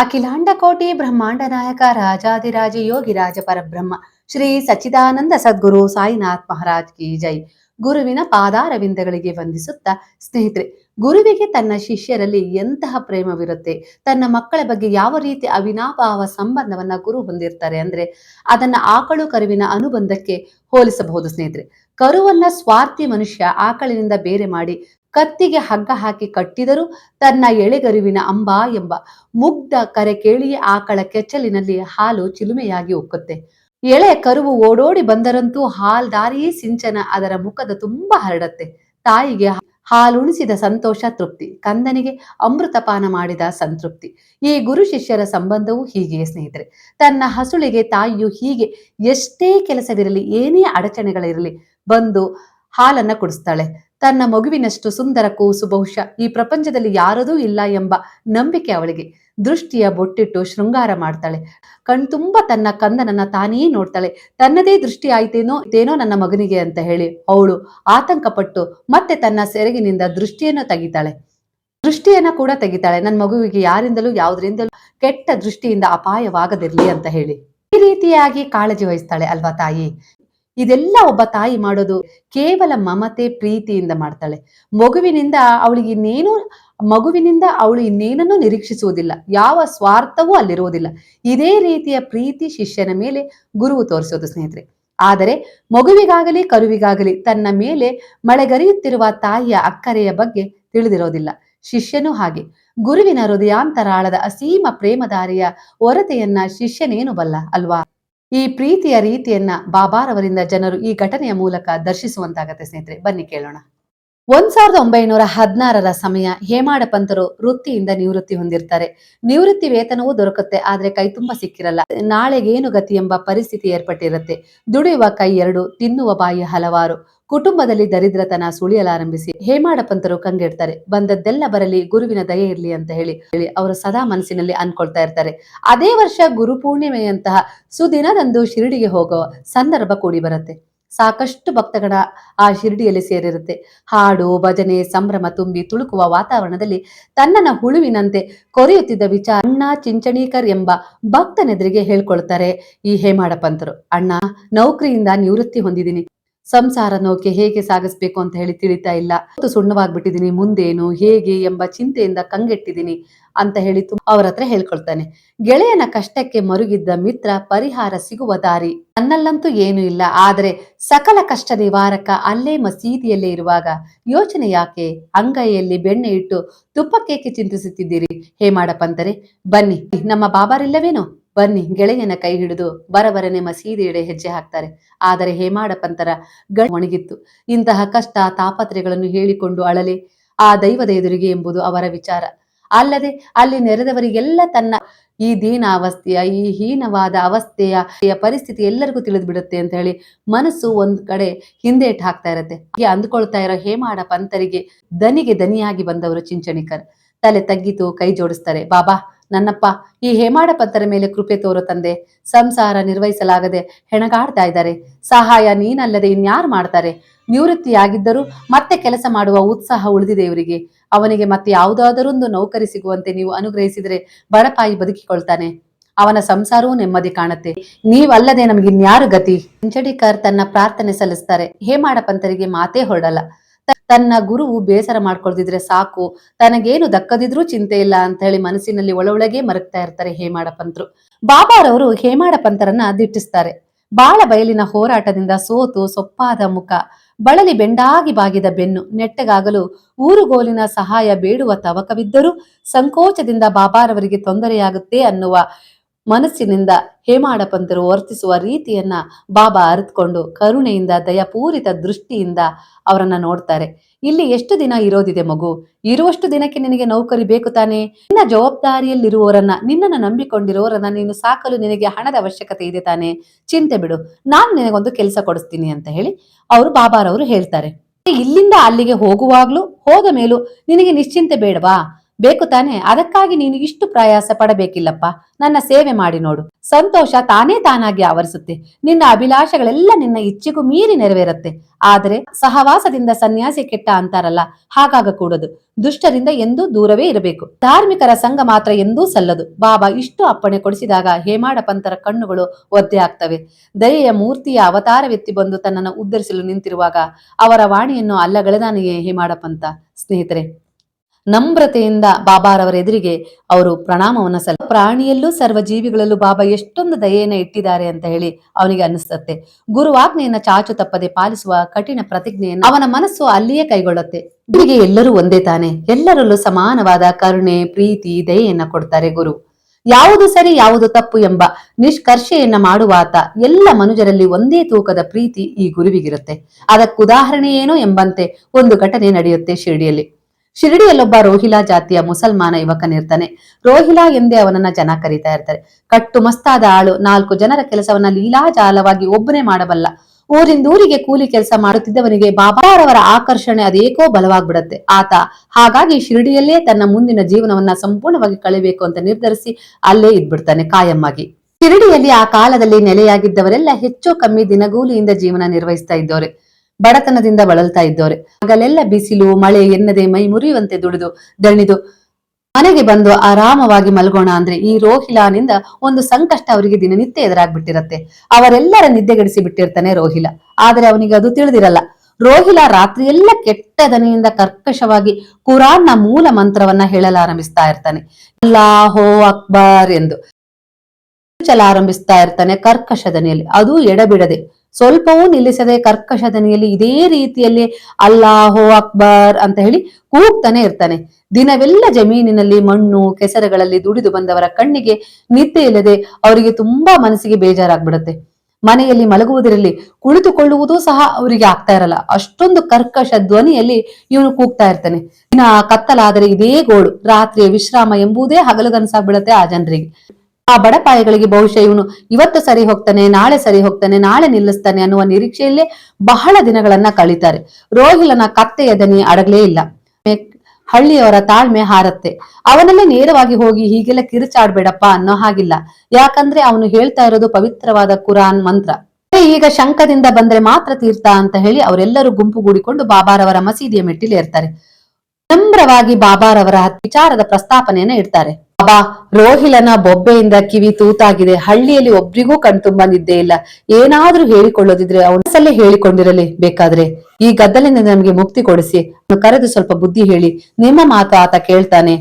ಅಖಿಲಾಂಡ ಕೋಟಿ ಬ್ರಹ್ಮಾಂಡ ನಾಯಕ ರಾಜಾದಿರಾಜ ಯೋಗಿ ರಾಜ ಪರಬ್ರಹ್ಮ ಶ್ರೀ ಸಚ್ಚಿದಾನಂದ ಸದ್ಗುರು ಸಾಯಿನಾಥ್ ಮಹಾರಾಜ್ ಕಿ ಜೈ. ಗುರುವಿನ ಪಾದಾರವಿಂದಗಳಿಗೆ ವಂದಿಸುತ್ತಾ ಸ್ನೇಹಿತರೆ, ಗುರುವಿಗೆ ತನ್ನ ಶಿಷ್ಯರಲ್ಲಿ ಎಂತಹ ಪ್ರೇಮವಿರುತ್ತೆ? ತನ್ನ ಮಕ್ಕಳ ಬಗ್ಗೆ ಯಾವ ರೀತಿ ಅವಿನಾಭಾವ ಸಂಬಂಧವನ್ನ ಗುರು ಹೊಂದಿರ್ತಾರೆ ಅಂದ್ರೆ ಅದನ್ನ ಆಕಳು ಕರುವಿನ ಅನುಬಂಧಕ್ಕೆ ಹೋಲಿಸಬಹುದು ಸ್ನೇಹಿತರೆ. ಕರುವನ್ನ ಸ್ವಾರ್ಥಿ ಮನುಷ್ಯ ಆಕಳಿನಿಂದ ಬೇರೆ ಮಾಡಿ ಕತ್ತಿಗೆ ಹಗ್ಗ ಹಾಕಿ ಕಟ್ಟಿದರೂ ತನ್ನ ಎಳೆಗರುವಿನ ಅಂಬಾ ಎಂಬ ಮುಗ್ಧ ಕರೆ ಕೇಳಿ ಆಕಳ ಕೆಚ್ಚಲಿನಲ್ಲಿ ಹಾಲು ಚಿಲುಮೆಯಾಗಿ ಉಕ್ಕುತ್ತೆ. ಎಳೆ ಕರುವು ಓಡೋಡಿ ಬಂದರಂತೂ ಹಾಲ್ ದಾರಿಯೇ ಸಿಂಚನ ಅದರ ಮುಖದ ತುಂಬಾ ಹರಡತ್ತೆ. ತಾಯಿಗೆ ಹಾಲುಣಿಸಿದ ಸಂತೋಷ ತೃಪ್ತಿ, ಕಂದನಿಗೆ ಅಮೃತಪಾನ ಮಾಡಿದ ಸಂತೃಪ್ತಿ. ಈ ಗುರು ಶಿಷ್ಯರ ಸಂಬಂಧವೂ ಹೀಗೆ ಸ್ನೇಹಿತರೆ, ತನ್ನ ಹಸುಳಿಗೆ ತಾಯಿಯು ಹೀಗೆ ಎಷ್ಟೇ ಕೆಲಸವಿರಲಿ, ಏನೇ ಅಡಚಣೆಗಳಿರಲಿ, ಬಂದು ಹಾಲನ್ನ ಕುಡಿಸ್ತಾಳೆ. ತನ್ನ ಮಗುವಿನಷ್ಟು ಸುಂದರ ಕೂಸು ಬಹುಶಃ ಈ ಪ್ರಪಂಚದಲ್ಲಿ ಯಾರದೂ ಇಲ್ಲ ಎಂಬ ನಂಬಿಕೆ ಅವಳಿಗೆ. ದೃಷ್ಟಿಯ ಬೊಟ್ಟಿಟ್ಟು ಶೃಂಗಾರ ಮಾಡ್ತಾಳೆ. ಕಣ್ತುಂಬ ತನ್ನ ಕಂದನನ್ನ ತಾನೇ ನೋಡ್ತಾಳೆ. ತನ್ನದೇ ದೃಷ್ಟಿ ಆಯ್ತೇನೋ, ಇದೇನೋ ನನ್ನ ಮಗನಿಗೆ ಅಂತ ಹೇಳಿ ಅವಳು ಆತಂಕಪಟ್ಟು ಮತ್ತೆ ತನ್ನ ಸೆರಗಿನಿಂದ ದೃಷ್ಟಿಯನ್ನು ತೆಗಿತಾಳೆ. ದೃಷ್ಟಿಯನ್ನ ಕೂಡ ತೆಗಿತಾಳೆ. ನನ್ನ ಮಗುವಿಗೆ ಯಾರಿಂದಲೂ, ಯಾವುದರಿಂದಲೂ ಕೆಟ್ಟ ದೃಷ್ಟಿಯಿಂದ ಅಪಾಯವಾಗದಿರ್ಲಿ ಅಂತ ಹೇಳಿ. ಈ ರೀತಿಯಾಗಿ ಕಾಳಜಿ ವಹಿಸ್ತಾಳೆ ಅಲ್ವಾ ತಾಯಿ? ಇದೆಲ್ಲ ಒಬ್ಬ ತಾಯಿ ಮಾಡೋದು. ಕೇವಲ ಮಮತೆ, ಪ್ರೀತಿಯಿಂದ ಮಾಡ್ತಾಳೆ. ಮಗುವಿನಿಂದ ಅವಳಿಗೆ ಇನ್ನೇನು, ಮಗುವಿನಿಂದ ಅವಳು ಇನ್ನೇನನ್ನು ನಿರೀಕ್ಷಿಸುವುದಿಲ್ಲ. ಯಾವ ಸ್ವಾರ್ಥವೂ ಅಲ್ಲಿರುವುದಿಲ್ಲ. ಇದೇ ರೀತಿಯ ಪ್ರೀತಿ ಶಿಷ್ಯನ ಮೇಲೆ ಗುರುವು ತೋರಿಸೋದು ಸ್ನೇಹಿತರೆ. ಆದರೆ ಮಗುವಿಗಾಗಲಿ, ಕರುವಿಗಾಗಲಿ ತನ್ನ ಮೇಲೆ ಮಳೆಗರಿಯುತ್ತಿರುವ ತಾಯಿಯ ಅಕ್ಕರೆಯ ಬಗ್ಗೆ ತಿಳಿದಿರೋದಿಲ್ಲ. ಶಿಷ್ಯನೂ ಹಾಗೆ. ಗುರುವಿನ ಹೃದಯಾಂತರಾಳದ ಅಸೀಮ ಪ್ರೇಮದಾರಿಯ ಹೊರತೆಯನ್ನ ಶಿಷ್ಯನೇನು ಬಲ್ಲ, ಅಲ್ವಾ? ಈ ಪ್ರೀತಿಯ ರೀತಿಯನ್ನ ಬಾಬಾರವರಿಂದ ಜನರು ಈ ಘಟನೆಯ ಮೂಲಕ ದರ್ಶಿಸುವಂತಾಗತ್ತೆ ಸ್ನೇಹಿತರೆ. ಬನ್ನಿ ಕೇಳೋಣ. ಒಂದ್ ಸಾವಿರದ ಒಂಬೈನೂರ ಹದಿನಾರರ ಸಮಯ ಹೇಮಾಡ ಪಂತರು ವೃತ್ತಿಯಿಂದ ನಿವೃತ್ತಿ ಹೊಂದಿರ್ತಾರೆ. ನಿವೃತ್ತಿ ವೇತನವೂ ದೊರಕುತ್ತೆ, ಆದ್ರೆ ಕೈ ತುಂಬಾ ಸಿಕ್ಕಿರಲ್ಲ. ನಾಳೆಗೇನು ಗತಿ ಎಂಬ ಪರಿಸ್ಥಿತಿ ಏರ್ಪಟ್ಟಿರುತ್ತೆ. ದುಡಿಯುವ ಕೈ ಎರಡು, ತಿನ್ನುವ ಬಾಯಿ ಹಲವಾರು. ಕುಟುಂಬದಲ್ಲಿ ದರಿದ್ರತನ ಸುಳಿಯಲಾರಂಭಿಸಿ ಹೇಮಾಡ ಪಂತರು ಕಂಗೆಡ್ತಾರೆ. ಬಂದದ್ದೆಲ್ಲ ಬರಲಿ, ಗುರುವಿನ ದಯೆ ಇರಲಿ ಅಂತ ಹೇಳಿ ಹೇಳಿ ಅವರು ಸದಾ ಮನಸ್ಸಿನಲ್ಲಿ ಅನ್ಕೊಳ್ತಾ ಇರ್ತಾರೆ. ಅದೇ ವರ್ಷ ಗುರು ಪೂರ್ಣಿಮೆಯಂತಹ ಸುದಿನದಂದು ಶಿರಡಿಗೆ ಹೋಗೋ ಸಂದರ್ಭ ಕೂಡಿ ಬರುತ್ತೆ. ಸಾಕಷ್ಟು ಭಕ್ತಗಳ ಆ ಶಿರಡಿಯಲ್ಲಿ ಸೇರಿರುತ್ತೆ. ಹಾಡು, ಭಜನೆ, ಸಂಭ್ರಮ ತುಂಬಿ ತುಳುಕುವ ವಾತಾವರಣದಲ್ಲಿ ತನ್ನನ ಹುಳುವಿನಂತೆ ಕೊರೆಯುತ್ತಿದ್ದ ವಿಚಾರ ಅಣ್ಣ ಚಿಂಚಣೀಕರ್ ಎಂಬ ಭಕ್ತನೆದುರಿಗೆ ಹೇಳ್ಕೊಳ್ತಾರೆ. ಈ ಹೇಮಾಡ ಪಂತರು, ಅಣ್ಣ, ನೌಕರಿಯಿಂದ ನಿವೃತ್ತಿ ಹೊಂದಿದ್ದೀನಿ. ಸಂಸಾರ ನೋಕೆ ಹೇಗೆ ಸಾಗಿಸ್ಬೇಕು ಅಂತ ಹೇಳಿ ತಿಳಿತಾ ಇಲ್ಲ. ಸುಣ್ಣವಾಗ್ಬಿಟ್ಟಿದೀನಿ ಮುಂದೇನು, ಹೇಗೆ ಎಂಬ ಚಿಂತೆಯಿಂದ ಕಂಗೆಟ್ಟಿದ್ದೀನಿ ಅಂತ ಹೇಳಿ ಅವ್ರ ಹತ್ರ ಹೇಳ್ಕೊಳ್ತಾನೆ. ಗೆಳೆಯನ ಕಷ್ಟಕ್ಕೆ ಮರುಗಿದ್ದ ಮಿತ್ರ ಪರಿಹಾರ ಸಿಗುವ ದಾರಿ ನನ್ನಲ್ಲಂತೂ ಏನೂ ಇಲ್ಲ. ಆದರೆ ಸಕಲ ಕಷ್ಟ ನಿವಾರಕ ಅಲ್ಲೇ ಮಸೀದಿಯಲ್ಲೇ ಇರುವಾಗ ಯೋಚನೆ ಯಾಕೆ? ಅಂಗೈಯಲ್ಲಿ ಬೆಣ್ಣೆ ಇಟ್ಟು ತುಪ್ಪಕ್ಕೇಕೆ ಚಿಂತಿಸುತ್ತಿದ್ದೀರಿ. ಹೇ ಮಾಡಪ್ಪಂತರೆ ಬನ್ನಿ. ನಮ್ಮ ಬಾಬಾರಿಲ್ಲವೇನೋ? ಬನ್ನಿ ಗೆಳೆಯನ ಕೈ ಹಿಡಿದು ಬರಬರನೆ ಮಸೀದಿಯೆಡೆ ಹೆಜ್ಜೆ ಹಾಕ್ತಾರೆ. ಆದರೆ ಹೇಮಾಡ ಪಂತರ ಒಣಗಿತ್ತು. ಇಂತಹ ಕಷ್ಟ ತಾಪತ್ರೆಗಳನ್ನು ಹೇಳಿಕೊಂಡು ಅಳಲೆ ಆ ದೈವದ ಎದುರಿಗೆ ಎಂಬುದು ಅವರ ವಿಚಾರ. ಅಲ್ಲದೆ ಅಲ್ಲಿ ನೆರೆದವರಿಗೆಲ್ಲ ತನ್ನ ಈ ದೀನ ಅವಸ್ಥೆಯ ಈ ಹೀನವಾದ ಅವಸ್ಥೆಯ ಪರಿಸ್ಥಿತಿ ಎಲ್ಲರಿಗೂ ತಿಳಿದು ಬಿಡುತ್ತೆ ಅಂತ ಹೇಳಿ ಮನಸ್ಸು ಒಂದ್ ಕಡೆ ಹಿಂದೇಟ್ ಹಾಕ್ತಾ ಇರತ್ತೆ. ಹೀಗೆ ಅಂದ್ಕೊಳ್ತಾ ಇರೋ ಹೇಮಾಡ ಪಂತರಿಗೆ ದನಿಗೆ ದನಿಯಾಗಿ ಬಂದವರು ಚಿಂಚಣಿಕರ್. ತಲೆ ತಗ್ಗಿತು, ಕೈ ಜೋಡಿಸ್ತಾರೆ, ಬಾಬಾ ನನ್ನಪ್ಪ, ಈ ಹೇಮಾಡ ಮೇಲೆ ಕೃಪೆ ತೋರೋ ತಂದೆ. ಸಂಸಾರ ನಿರ್ವಹಿಸಲಾಗದೆ ಹೆಣಗಾಡ್ತಾ ಇದ್ದಾರೆ. ಸಹಾಯ ನೀನಲ್ಲದೆ ಇನ್ಯಾರು ಮಾಡ್ತಾರೆ? ನಿವೃತ್ತಿಯಾಗಿದ್ದರೂ ಮತ್ತೆ ಕೆಲಸ ಮಾಡುವ ಉತ್ಸಾಹ ಉಳಿದಿದೆ ಇವರಿಗೆ. ಅವನಿಗೆ ಮತ್ತೆ ಯಾವುದಾದರೊಂದು ನೌಕರಿ ಸಿಗುವಂತೆ ನೀವು ಅನುಗ್ರಹಿಸಿದರೆ ಬಡಪಾಯಿ ಬದುಕಿಕೊಳ್ತಾನೆ. ಅವನ ಸಂಸಾರವೂ ನೆಮ್ಮದಿ ಕಾಣುತ್ತೆ. ನೀವಲ್ಲದೆ ನಮಗಿನ್ಯಾರು ಗತಿ? ಇಂಚಡಿಕರ್ ತನ್ನ ಪ್ರಾರ್ಥನೆ ಸಲ್ಲಿಸ್ತಾರೆ. ಹೇಮಾಡ ಪಂಥರಿಗೆ ಮಾತೇ ಹೊರಡಲ್ಲ. ತನ್ನ ಗುರುವು ಬೇಸರ ಮಾಡ್ಕೊಳ್ತಿದ್ರೆ ಸಾಕು, ತನಗೇನು ದಕ್ಕದಿದ್ರೂ ಚಿಂತೆ ಇಲ್ಲ ಅಂತ ಹೇಳಿ ಮನಸ್ಸಿನಲ್ಲಿ ಒಳಒಳಗೆ ಮರಗ್ತಾ ಇರ್ತಾರೆ ಹೇಮಾಡ ಪಂತರು ಬಾಬಾರವರು ಹೇಮಾಡ ಪಂತರನ್ನ ದಿಟ್ಟಿಸ್ತಾರೆ. ಬಾಳ ಬಯಲಿನ ಹೋರಾಟದಿಂದ ಸೋತು ಸೊಪ್ಪಾದ ಮುಖ, ಬಳಲಿ ಬೆಂಡಾಗಿ ಬಾಗಿದ ಬೆನ್ನು, ನೆಟ್ಟಗಾಗಲು ಊರುಗೋಲಿನ ಸಹಾಯ ಬೇಡುವ ತವಕವಿದ್ದರೂ ಸಂಕೋಚದಿಂದ ಬಾಬಾರವರಿಗೆ ತೊಂದರೆಯಾಗುತ್ತೆ ಅನ್ನುವ ಮನಸ್ಸಿನಿಂದ ಹೇಮಾಡ ಪಂತರು ವರ್ತಿಸುವ ರೀತಿಯನ್ನ ಬಾಬಾ ಅರಿತುಕೊಂಡು ಕರುಣೆಯಿಂದ, ದಯಪೂರಿತ ದೃಷ್ಟಿಯಿಂದ ಅವರನ್ನ ನೋಡ್ತಾರೆ. ಇಲ್ಲಿ ಎಷ್ಟು ದಿನ ಇರೋದಿದೆ ಮಗು? ಇರುವಷ್ಟು ದಿನಕ್ಕೆ ನಿನಗೆ ನೌಕರಿ ಬೇಕು ತಾನೇ? ನಿನ್ನ ಜವಾಬ್ದಾರಿಯಲ್ಲಿರುವವರನ್ನ, ನಿನ್ನನ್ನು ನಂಬಿಕೊಂಡಿರುವವರನ್ನ ನೀನು ಸಾಕಲು ನಿನಗೆ ಹಣದ ಅವಶ್ಯಕತೆ ಇದೆ ತಾನೆ? ಚಿಂತೆ ಬಿಡು. ನಾನು ನಿನಗೊಂದು ಕೆಲಸ ಕೊಡಿಸ್ತೀನಿ ಅಂತ ಹೇಳಿ ಅವರು ಬಾಬಾರವರು ಹೇಳ್ತಾರೆ. ಇಲ್ಲಿಂದ ಅಲ್ಲಿಗೆ ಹೋಗುವಾಗ್ಲೂ ಹೋದ ಮೇಲೂ ನಿನಗೆ ನಿಶ್ಚಿಂತೆ ಬೇಡವಾ? ಬೇಕು ತಾನೆ, ಅದಕ್ಕಾಗಿ ನೀನು ಇಷ್ಟು ಪ್ರಯಾಸ ಪಡಬೇಕಿಲ್ಲಪ್ಪ. ನನ್ನ ಸೇವೆ ಮಾಡಿ ನೋಡು. ಸಂತೋಷ ತಾನೇ ತಾನಾಗಿ ಆವರಿಸುತ್ತೆ. ನಿನ್ನ ಅಭಿಲಾಷೆಗಳೆಲ್ಲ ನಿನ್ನ ಇಚ್ಛೆಗೂ ಮೀರಿ ನೆರವೇರುತ್ತೆ. ಆದರೆ ಸಹವಾಸದಿಂದ ಸನ್ಯಾಸಿ ಕೆಟ್ಟ ಅಂತಾರಲ್ಲ ಹಾಗಾಗಕೂಡದು ದುಷ್ಟರಿಂದ ಎಂದೂ ದೂರವೇ ಇರಬೇಕು. ಧಾರ್ಮಿಕರ ಸಂಘ ಮಾತ್ರ ಎಂದೂ ಸಲ್ಲದು. ಬಾಬಾ ಇಷ್ಟು ಅಪ್ಪಣೆ ಕೊಡಿಸಿದಾಗ ಹೇಮಾಡ ಪಂತರ ಕಣ್ಣುಗಳು ಒದ್ದೆ ಆಗ್ತವೆ. ದಯೆಯ ಮೂರ್ತಿಯ ಅವತಾರವೆತ್ತಿ ಬಂದು ತನ್ನನ್ನು ಉದ್ಧರಿಸಲು ನಿಂತಿರುವಾಗ ಅವರ ವಾಣಿಯನ್ನು ಅಲ್ಲಗಳೆದಾನೆಯೇ ಹೇಮಾಡ ಪಂತ ಸ್ನೇಹಿತರೆ ನಮ್ರತೆಯಿಂದ ಬಾಬಾರವರ ಎದುರಿಗೆ ಅವರು ಪ್ರಣಾಮವನ್ನ ಸಲ್ಲ ಪ್ರಾಣಿಯಲ್ಲೂ ಸರ್ವ ಜೀವಿಗಳಲ್ಲೂ ಬಾಬಾ ಎಷ್ಟೊಂದು ದಯೆಯನ್ನ ಇಟ್ಟಿದ್ದಾರೆ ಅಂತ ಹೇಳಿ ಅವನಿಗೆ ಅನಿಸ್ತತ್ತೆ ಗುರುವಾಜ್ಞೆಯನ್ನ ಚಾಚು ತಪ್ಪದೆ ಪಾಲಿಸುವ ಕಠಿಣ ಪ್ರತಿಜ್ಞೆಯನ್ನು ಅವನ ಮನಸ್ಸು ಅಲ್ಲಿಯೇ ಕೈಗೊಳ್ಳುತ್ತೆ. ಗುರಿಗೆ ಎಲ್ಲರೂ ಒಂದೇ ತಾನೆ. ಎಲ್ಲರಲ್ಲೂ ಸಮಾನವಾದ ಕರುಣೆ, ಪ್ರೀತಿ, ದಯೆಯನ್ನ ಕೊಡ್ತಾರೆ ಗುರು. ಯಾವುದು ಸರಿ, ಯಾವುದು ತಪ್ಪು ಎಂಬ ನಿಷ್ಕರ್ಷೆಯನ್ನ ಮಾಡುವಾತ ಎಲ್ಲ ಮನುಜರಲ್ಲಿ ಒಂದೇ ತೂಕದ ಪ್ರೀತಿ ಈ ಗುರುವಿಗಿರುತ್ತೆ. ಅದಕ್ಕುದಾಹರಣೆ ಏನೋ ಎಂಬಂತೆ ಒಂದು ಘಟನೆ ನಡೆಯುತ್ತೆ ಶಿರಡಿಯಲ್ಲಿ. ಶಿರಡಿಯಲ್ಲೊಬ್ಬ ರೋಹಿಲಾ ಜಾತಿಯ ಮುಸಲ್ಮಾನ ಯುವಕನಿರ್ತಾನೆ ರೋಹಿಲಾ ಎಂದೇ ಅವನನ್ನ ಜನ ಕರೀತಾ ಇರ್ತಾರೆ. ಕಟ್ಟು ಮಸ್ತಾದ ಆಳು, ನಾಲ್ಕು ಜನರ ಕೆಲಸವನ್ನ ಲೀಲಾಜಾಲವಾಗಿ ಒಬ್ಬನೇ ಮಾಡಬಲ್ಲ. ಊರಿಂದ ಊರಿಗೆ ಕೂಲಿ ಕೆಲಸ ಮಾಡುತ್ತಿದ್ದವನಿಗೆ ಬಾಬಾರವರ ಆಕರ್ಷಣೆ ಅದೇಕೋ ಬಲವಾಗ್ಬಿಡತ್ತೆ. ಆತ ಹಾಗಾಗಿ ಶಿರಡಿಯಲ್ಲೇ ತನ್ನ ಮುಂದಿನ ಜೀವನವನ್ನ ಸಂಪೂರ್ಣವಾಗಿ ಕಳಿಬೇಕು ಅಂತ ನಿರ್ಧರಿಸಿ ಅಲ್ಲೇ ಇದ್ಬಿಡ್ತಾನೆ ಕಾಯಮ್ಮಾಗಿ. ಶಿರಡಿಯಲ್ಲಿ ಆ ಕಾಲದಲ್ಲಿ ನೆಲೆಯಾಗಿದ್ದವರೆಲ್ಲ ಹೆಚ್ಚು ಕಮ್ಮಿ ದಿನಗೂಲಿಯಿಂದ ಜೀವನ ನಿರ್ವಹಿಸ್ತಾ ಇದ್ದವ್ರೆ. ಬಡತನದಿಂದ ಬಳಲ್ತಾ ಇದ್ದವ್ರೆ. ಆಗಲೆಲ್ಲ ಬಿಸಿಲು, ಮಳೆ ಎನ್ನದೆ ಮೈ ಮುರಿಯುವಂತೆ ದುಡಿದು, ದಣಿದು ಮನೆಗೆ ಬಂದು ಆರಾಮವಾಗಿ ಮಲ್ಗೋಣ ಅಂದ್ರೆ ಈ ರೋಹಿಲಾನಿಂದ ಒಂದು ಸಂಕಷ್ಟ ಅವರಿಗೆ ದಿನನಿತ್ಯ ಎದುರಾಗ್ಬಿಟ್ಟಿರತ್ತೆ. ಅವರೆಲ್ಲರ ನಿದ್ದೆಗೆಡಿಸಿ ಬಿಟ್ಟಿರ್ತಾನೆ ರೋಹಿಲ. ಆದರೆ ಅವನಿಗೆ ಅದು ತಿಳಿದಿರಲ್ಲ. ರೋಹಿಲ ರಾತ್ರಿಯೆಲ್ಲ ಕೆಟ್ಟ ದನಿಯಿಂದ ಕರ್ಕಶವಾಗಿ ಕುರಾನ್ನ ಮೂಲ ಮಂತ್ರವನ್ನ ಹೇಳಲಾರಂಭಿಸ್ತಾ ಇರ್ತಾನೆ. ಅಲ್ಲಾಹೋ ಅಕ್ಬರ್ ಎಂದು ಆರಂಭಿಸ್ತಾ ಇರ್ತಾನೆ ಕರ್ಕಶ ದನಿಯಲ್ಲಿ. ಅದು ಎಡಬಿಡದೆ ಸ್ವಲ್ಪವೂ ನಿಲ್ಲಿಸದೆ ಕರ್ಕಶ ದನಿಯಲ್ಲಿ ಇದೇ ರೀತಿಯಲ್ಲಿ ಅಲ್ಲಾಹೋ ಅಕ್ಬರ್ ಅಂತ ಹೇಳಿ ಕೂಗ್ತಾನೆ ಇರ್ತಾನೆ. ದಿನವೆಲ್ಲ ಜಮೀನಿನಲ್ಲಿ ಮಣ್ಣು, ಕೆಸರುಗಳಲ್ಲಿ ದುಡಿದು ಬಂದವರ ಕಣ್ಣಿಗೆ ನಿದ್ದೆ ಇಲ್ಲದೆ ಅವರಿಗೆ ತುಂಬಾ ಮನಸ್ಸಿಗೆ ಬೇಜಾರಾಗ್ಬಿಡುತ್ತೆ. ಮನೆಯಲ್ಲಿ ಮಲಗುವುದರಲ್ಲಿ ಕುಳಿತುಕೊಳ್ಳುವುದೂ ಸಹ ಅವರಿಗೆ ಆಗ್ತಾ ಇರಲ್ಲ. ಅಷ್ಟೊಂದು ಕರ್ಕಶ ಧ್ವನಿಯಲ್ಲಿ ಇವನು ಕೂಗ್ತಾ ಇರ್ತಾನೆ. ದಿನ ಕತ್ತಲಾದರೆ ಇದೇ ಗೋಳು. ರಾತ್ರಿಯ ವಿಶ್ರಾಮ ಎಂಬುದೇ ಹಗಲುಗನಸಾಗ್ಬಿಡತ್ತೆ ಆ ಜನರಿಗೆ. ಆ ಬಡಪಾಯಿಗಳಿಗೆ ಬಹುಶಃ ಇವನು ಇವತ್ತು ಸರಿ ಹೋಗ್ತಾನೆ, ನಾಳೆ ಸರಿ ಹೋಗ್ತಾನೆ, ನಾಳೆ ನಿಲ್ಲಿಸ್ತಾನೆ ಅನ್ನುವ ನಿರೀಕ್ಷೆಯಲ್ಲೇ ಬಹಳ ದಿನಗಳನ್ನ ಕಳೀತಾರೆ. ರೋಹಿಲನ ಕತ್ತೆಯ ದನಿ ಅಡಗಲೇ ಇಲ್ಲ. ಹಳ್ಳಿಯವರ ತಾಳ್ಮೆ ಹಾರತ್ತೆ. ಅವನಲ್ಲೇ ನೇರವಾಗಿ ಹೋಗಿ ಹೀಗೆಲ್ಲ ಕಿರುಚಾಡ್ಬೇಡಪ್ಪ ಅನ್ನೋ ಹಾಗಿಲ್ಲ. ಯಾಕಂದ್ರೆ ಅವನು ಹೇಳ್ತಾ ಇರೋದು ಪವಿತ್ರವಾದ ಕುರಾನ್ ಮಂತ್ರ. ಈಗ ಶಂಕದಿಂದ ಬಂದ್ರೆ ಮಾತ್ರ ತೀರ್ಥ ಅಂತ ಹೇಳಿ ಅವರೆಲ್ಲರೂ ಗುಂಪುಗೂಡಿಕೊಂಡು ಬಾಬಾರವರ ಮಸೀದಿಯ ಮೆಟ್ಟಿಲು ಏರ್ತಾರೆ ನಮ್ರವಾಗಿ ಬಾಬಾರವರ ವಿಚಾರದ ಪ್ರಸ್ತಾಪನೆಯನ್ನ ಇಡ್ತಾರೆ. ಬಾಬಾ, ರೋಹಿಲನ ಬೊಬ್ಬೆಯಿಂದ ಕಿವಿ ತೂತಾಗಿದೆ. ಹಳ್ಳಿಯಲ್ಲಿ ಒಬ್ರಿಗೂ ಕಣ್ತುಂಬ ನಿದ್ದೆ ಇಲ್ಲ. ಏನಾದ್ರೂ ಹೇಳಿಕೊಳ್ಳೋದಿದ್ರೆ ಅವನಸಲ್ಲೇ ಹೇಳಿಕೊಂಡಿರಲಿ. ಬೇಕಾದ್ರೆ ಈ ಗದ್ದಲಿನಿಂದ ನಮಗೆ ಮುಕ್ತಿ ಕೊಡಿಸಿ. ಕರೆದು ಸ್ವಲ್ಪ ಬುದ್ಧಿ ಹೇಳಿ. ನಿಮ್ಮ ಮಾತು ಆತ ಕೇಳ್ತಾನೆ.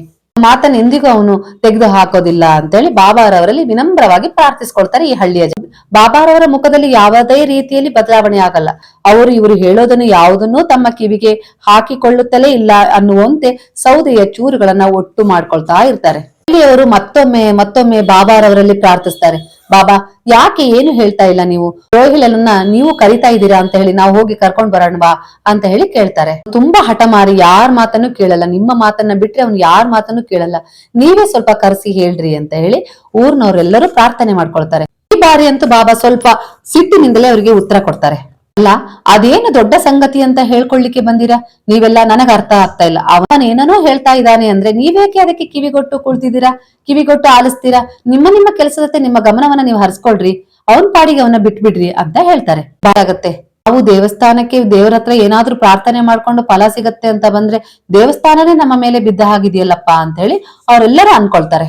ಮಾತನ್ನ ಎಂದಿಗೂ ಅವನು ತೆಗೆದು ಹಾಕೋದಿಲ್ಲ ಅಂತೇಳಿ ಬಾಬಾರವರಲ್ಲಿ ವಿನಮ್ರವಾಗಿ ಪ್ರಾರ್ಥಿಸ್ಕೊಳ್ತಾರೆ ಈ ಹಳ್ಳಿಯ ಜನ. ಬಾಬಾರವರ ಮುಖದಲ್ಲಿ ಯಾವುದೇ ರೀತಿಯಲ್ಲಿ ಬದಲಾವಣೆ ಆಗಲ್ಲ. ಅವರು ಇವರು ಹೇಳೋದನ್ನು ಯಾವುದನ್ನೂ ತಮ್ಮ ಕಿವಿಗೆ ಹಾಕಿಕೊಳ್ಳುತ್ತಲೇ ಇಲ್ಲ ಅನ್ನುವಂತೆ ಸೌದೆಯ ಚೂರುಗಳನ್ನ ಒಟ್ಟು ಮಾಡ್ಕೊಳ್ತಾ ಇರ್ತಾರೆ. ಹಳ್ಳಿಯವರು ಮತ್ತೊಮ್ಮೆ ಮತ್ತೊಮ್ಮೆ ಬಾಬಾರವರಲ್ಲಿ ಪ್ರಾರ್ಥಿಸ್ತಾರೆ. ಬಾಬಾ, ಯಾಕೆ ಏನು ಹೇಳ್ತಾ ಇಲ್ಲ ನೀವು? ರೋಹಿಲನ್ನ ನೀವು ಕರಿತಾ ಇದ್ದೀರಾ ಅಂತ ಹೇಳಿ ನಾವು ಹೋಗಿ ಕರ್ಕೊಂಡ್ ಬರೋಣ ಬಾ ಅಂತ ಹೇಳಿ ಕೇಳ್ತಾರೆ. ತುಂಬಾ ಹಠಮಾರಿ ಯಾರ್ ಮಾತನ್ನು ಕೇಳಲ್ಲ, ನಿಮ್ಮ ಮಾತನ್ನ ಬಿಟ್ರೆ ಅವ್ನು ಯಾರ್ ಮಾತನ್ನು ಕೇಳಲ್ಲ. ನೀವೇ ಸ್ವಲ್ಪ ಕರೆಸಿ ಹೇಳ್ರಿ ಅಂತ ಹೇಳಿ ಊರ್ನವ್ರೆಲ್ಲರೂ ಪ್ರಾರ್ಥನೆ ಮಾಡ್ಕೊಳ್ತಾರೆ. ಈ ಬಾರಿ ಅಂತೂ ಬಾಬಾ ಸ್ವಲ್ಪ ಸಿಟ್ಟಿನಿಂದಲೇ ಅವರಿಗೆ ಉತ್ತರ ಕೊಡ್ತಾರೆ. ಅಲ್ಲ, ಅದೇನು ದೊಡ್ಡ ಸಂಗತಿ ಅಂತ ಹೇಳ್ಕೊಳ್ಳಿಕ್ಕೆ ಬಂದಿರಾ? ನೀವೆಲ್ಲ ನನಗ ಅರ್ಥ ಆಗ್ತಾ ಇಲ್ಲ. ಅವನೇನೋ ಹೇಳ್ತಾ ಇದ್ದಾನೆ ಅಂದ್ರೆ ನೀವೇಕೆ ಅದಕ್ಕೆ ಕಿವಿಗೊಟ್ಟು ಕುಳ್ತಿದ್ದೀರಾ? ಕಿವಿಗೊಟ್ಟು ಆಲಿಸ್ತೀರಾ? ನಿಮ್ಮ ನಿಮ್ಮ ಕೆಲಸದತ್ತೆ ನಿಮ್ಮ ಗಮನವನ್ನ ನೀವು ಹರಿಸ್ಕೊಳ್ರಿ. ಅವನ್ ಪಾಡಿಗೆ ಅವನ್ನ ಬಿಟ್ಬಿಡ್ರಿ ಅಂತ ಹೇಳ್ತಾರೆ. ಬಾಳಾಗತ್ತೆ ನಾವು ದೇವಸ್ಥಾನಕ್ಕೆ ದೇವರ ಹತ್ರ ಏನಾದ್ರೂ ಪ್ರಾರ್ಥನೆ ಮಾಡ್ಕೊಂಡು ಫಲ ಸಿಗತ್ತೆ ಅಂತ ಬಂದ್ರೆ ದೇವಸ್ಥಾನನೇ ನಮ್ಮ ಮೇಲೆ ಬಿದ್ದ ಹಾಗಿದೆಯಲ್ಲಪ್ಪ ಅಂತ ಹೇಳಿ ಅವರೆಲ್ಲರೂ ಅನ್ಕೊಳ್ತಾರೆ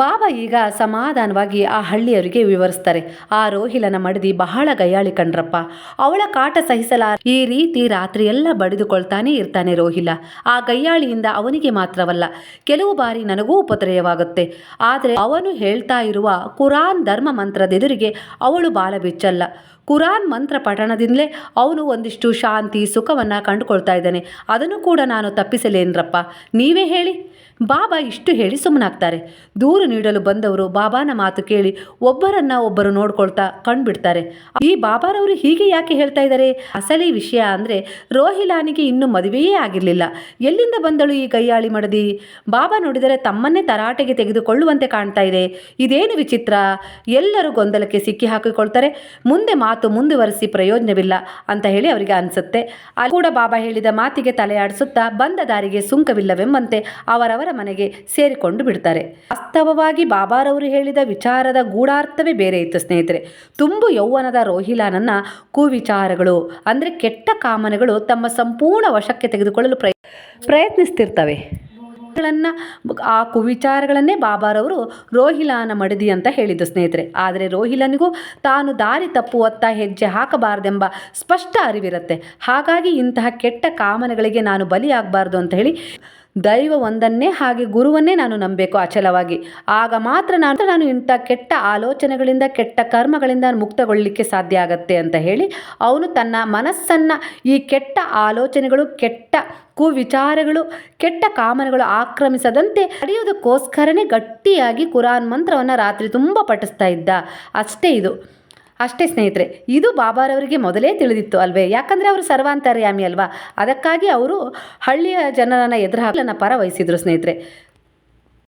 ಬಾಬಾ ಈಗ ಸಮಾಧಾನವಾಗಿ ಆ ಹಳ್ಳಿಯವರಿಗೆ ವಿವರಿಸ್ತಾರೆ. ಆ ರೋಹಿಲನ ಮಡದಿ ಬಹಳ ಗಯಾಳಿ ಕಣ್ರಪ್ಪ. ಅವಳ ಕಾಟ ಸಹಿಸಲಾ ಈ ರೀತಿ ರಾತ್ರಿಯೆಲ್ಲ ಬಡಿದುಕೊಳ್ತಾನೆ ಇರ್ತಾನೆ ರೋಹಿಲ. ಆ ಗಯ್ಯಾಳಿಯಿಂದ ಅವನಿಗೆ ಮಾತ್ರವಲ್ಲ, ಕೆಲವು ಬಾರಿ ನನಗೂ ಉಪದ್ರಯವಾಗುತ್ತೆ. ಆದರೆ ಅವನು ಹೇಳ್ತಾ ಇರುವ ಕುರಾನ್ ಧರ್ಮ ಮಂತ್ರದೆದುರಿಗೆ ಅವಳು ಬಾಲ ಬಿಚ್ಚಲ್ಲ. ಕುರಾನ್ ಮಂತ್ರ ಪಠಣದಿಂದಲೇ ಅವನು ಒಂದಿಷ್ಟು ಶಾಂತಿ, ಸುಖವನ್ನು ಕಂಡುಕೊಳ್ತಾ ಇದ್ದಾನೆ. ಅದನ್ನು ಕೂಡ ನಾನು ತಪ್ಪಿಸಲೇನ್ರಪ್ಪ. ನೀವೇ ಹೇಳಿ. ಬಾಬಾ ಇಷ್ಟು ಹೇಳಿ ಸುಮ್ಮನಾಗ್ತಾರೆ. ದೂರು ನೀಡಲು ಬಂದವರು ಬಾಬಾನ ಮಾತು ಕೇಳಿ ಒಬ್ಬರನ್ನ ಒಬ್ಬರು ನೋಡ್ಕೊಳ್ತಾ ಕಣ್ಬಿಡ್ತಾರೆ. ಈ ಬಾಬಾರವರು ಹೀಗೆ ಯಾಕೆ ಹೇಳ್ತಾ ಇದ್ದಾರೆ ಅಸಲಿ ವಿಷಯ ಅಂದರೆ ರೋಹಿಲಾನಿಗೆ ಇನ್ನೂ ಮದುವೆಯೇ ಆಗಿರಲಿಲ್ಲ. ಎಲ್ಲಿಂದ ಬಂದಳು ಈ ಕೈಯಾಳಿ ಮಡದಿ? ಬಾಬಾ ನೋಡಿದರೆ ತಮ್ಮನ್ನೇ ತರಾಟೆಗೆ ತೆಗೆದುಕೊಳ್ಳುವಂತೆ ಕಾಣ್ತಾ ಇದೆ. ಇದೇನು ವಿಚಿತ್ರ? ಎಲ್ಲರೂ ಗೊಂದಲಕ್ಕೆ ಸಿಕ್ಕಿ ಹಾಕಿಕೊಳ್ತಾರೆ. ಮುಂದೆ ಮಾತು ಮುಂದುವರೆಸಿ ಪ್ರಯೋಜನವಿಲ್ಲ ಅಂತ ಹೇಳಿ ಅವರಿಗೆ ಅನಿಸುತ್ತೆ. ಅಲ್ಲಿ ಕೂಡ ಬಾಬಾ ಹೇಳಿದ ಮಾತಿಗೆ ತಲೆಯಾಡಿಸುತ್ತಾ ಬಂದ ದಾರಿಗೆ ಸುಂಕವಿಲ್ಲವೆಂಬಂತೆ ಅವರವರ ಅವರ ಮನೆಗೆ ಸೇರಿಕೊಂಡು ಬಿಡ್ತಾರೆ. ವಾಸ್ತವವಾಗಿ ಬಾಬಾರವರು ಹೇಳಿದ ವಿಚಾರದ ಗೂಢಾರ್ಥವೇ ಬೇರೆ ಇತ್ತು ಸ್ನೇಹಿತರೆ. ತುಂಬು ಯೌವನದ ರೋಹಿಲಾನನ್ನ ಕುವಿಚಾರಗಳು, ಅಂದರೆ ಕೆಟ್ಟ ಕಾಮನೆಗಳು ತಮ್ಮ ಸಂಪೂರ್ಣ ವಶಕ್ಕೆ ತೆಗೆದುಕೊಳ್ಳಲು ಪ್ರಯ ಪ್ರಯತ್ನಿಸ್ತಿರ್ತವೆ. ಗಳನ್ನು ಆ ಕುವಿಚಾರಗಳನ್ನೇ ಬಾಬಾರವರು ರೋಹಿಲಾನ ಮಡದಿ ಅಂತ ಹೇಳಿದ್ದು ಸ್ನೇಹಿತರೆ. ಆದರೆ ರೋಹಿಲನಿಗೂ ತಾನು ದಾರಿ ತಪ್ಪುವತ್ತ ಹೆಜ್ಜೆ ಹಾಕಬಾರದೆಂಬ ಸ್ಪಷ್ಟ ಅರಿವಿರುತ್ತೆ. ಹಾಗಾಗಿ ಇಂತಹ ಕೆಟ್ಟ ಕಾಮನೆಗಳಿಗೆ ನಾನು ಬಲಿಯಾಗಬಾರ್ದು ಅಂತ ಹೇಳಿ ದೈವ ಒಂದನ್ನೇ ಹಾಗೆ ಗುರುವನ್ನೇ ನಾನು ನಂಬಬೇಕು ಅಚಲವಾಗಿ ಆಗ ಮಾತ್ರ ನಾನು ನಾನು ಇಂಥ ಕೆಟ್ಟ ಆಲೋಚನೆಗಳಿಂದ, ಕೆಟ್ಟ ಕರ್ಮಗಳಿಂದ ಮುಕ್ತಗೊಳ್ಳಲಿಕ್ಕೆ ಸಾಧ್ಯ ಆಗತ್ತೆ ಅಂತ ಹೇಳಿ ಅವನು ತನ್ನ ಮನಸ್ಸನ್ನು ಈ ಕೆಟ್ಟ ಆಲೋಚನೆಗಳು, ಕೆಟ್ಟ ಕುವಿಚಾರಗಳು, ಕೆಟ್ಟ ಕಾಮನೆಗಳು ಆಕ್ರಮಿಸದಂತೆ ತಡೆಯೋದಕ್ಕೋಸ್ಕರನೇ ಗಟ್ಟಿಯಾಗಿ ಕುರಾನ್ ಮಂತ್ರವನ್ನು ರಾತ್ರಿ ತುಂಬ ಪಠಿಸ್ತಾ ಇದ್ದ. ಅಷ್ಟೇ ಇದು. ಅಷ್ಟೇ ಸ್ನೇಹಿತರೆ, ಇದು ಬಾಬಾರವರಿಗೆ ಮೊದಲೇ ತಿಳಿದಿತ್ತು ಅಲ್ವೇ? ಯಾಕಂದರೆ ಅವರು ಸರ್ವಾಂತರ್ಯಾಮಿ ಅಲ್ವಾ? ಅದಕ್ಕಾಗಿ ಅವರು ಹಳ್ಳಿಯ ಜನರನ್ನು ಎದುರು ಪರ ವಹಿಸಿದ್ರು ಸ್ನೇಹಿತರೆ.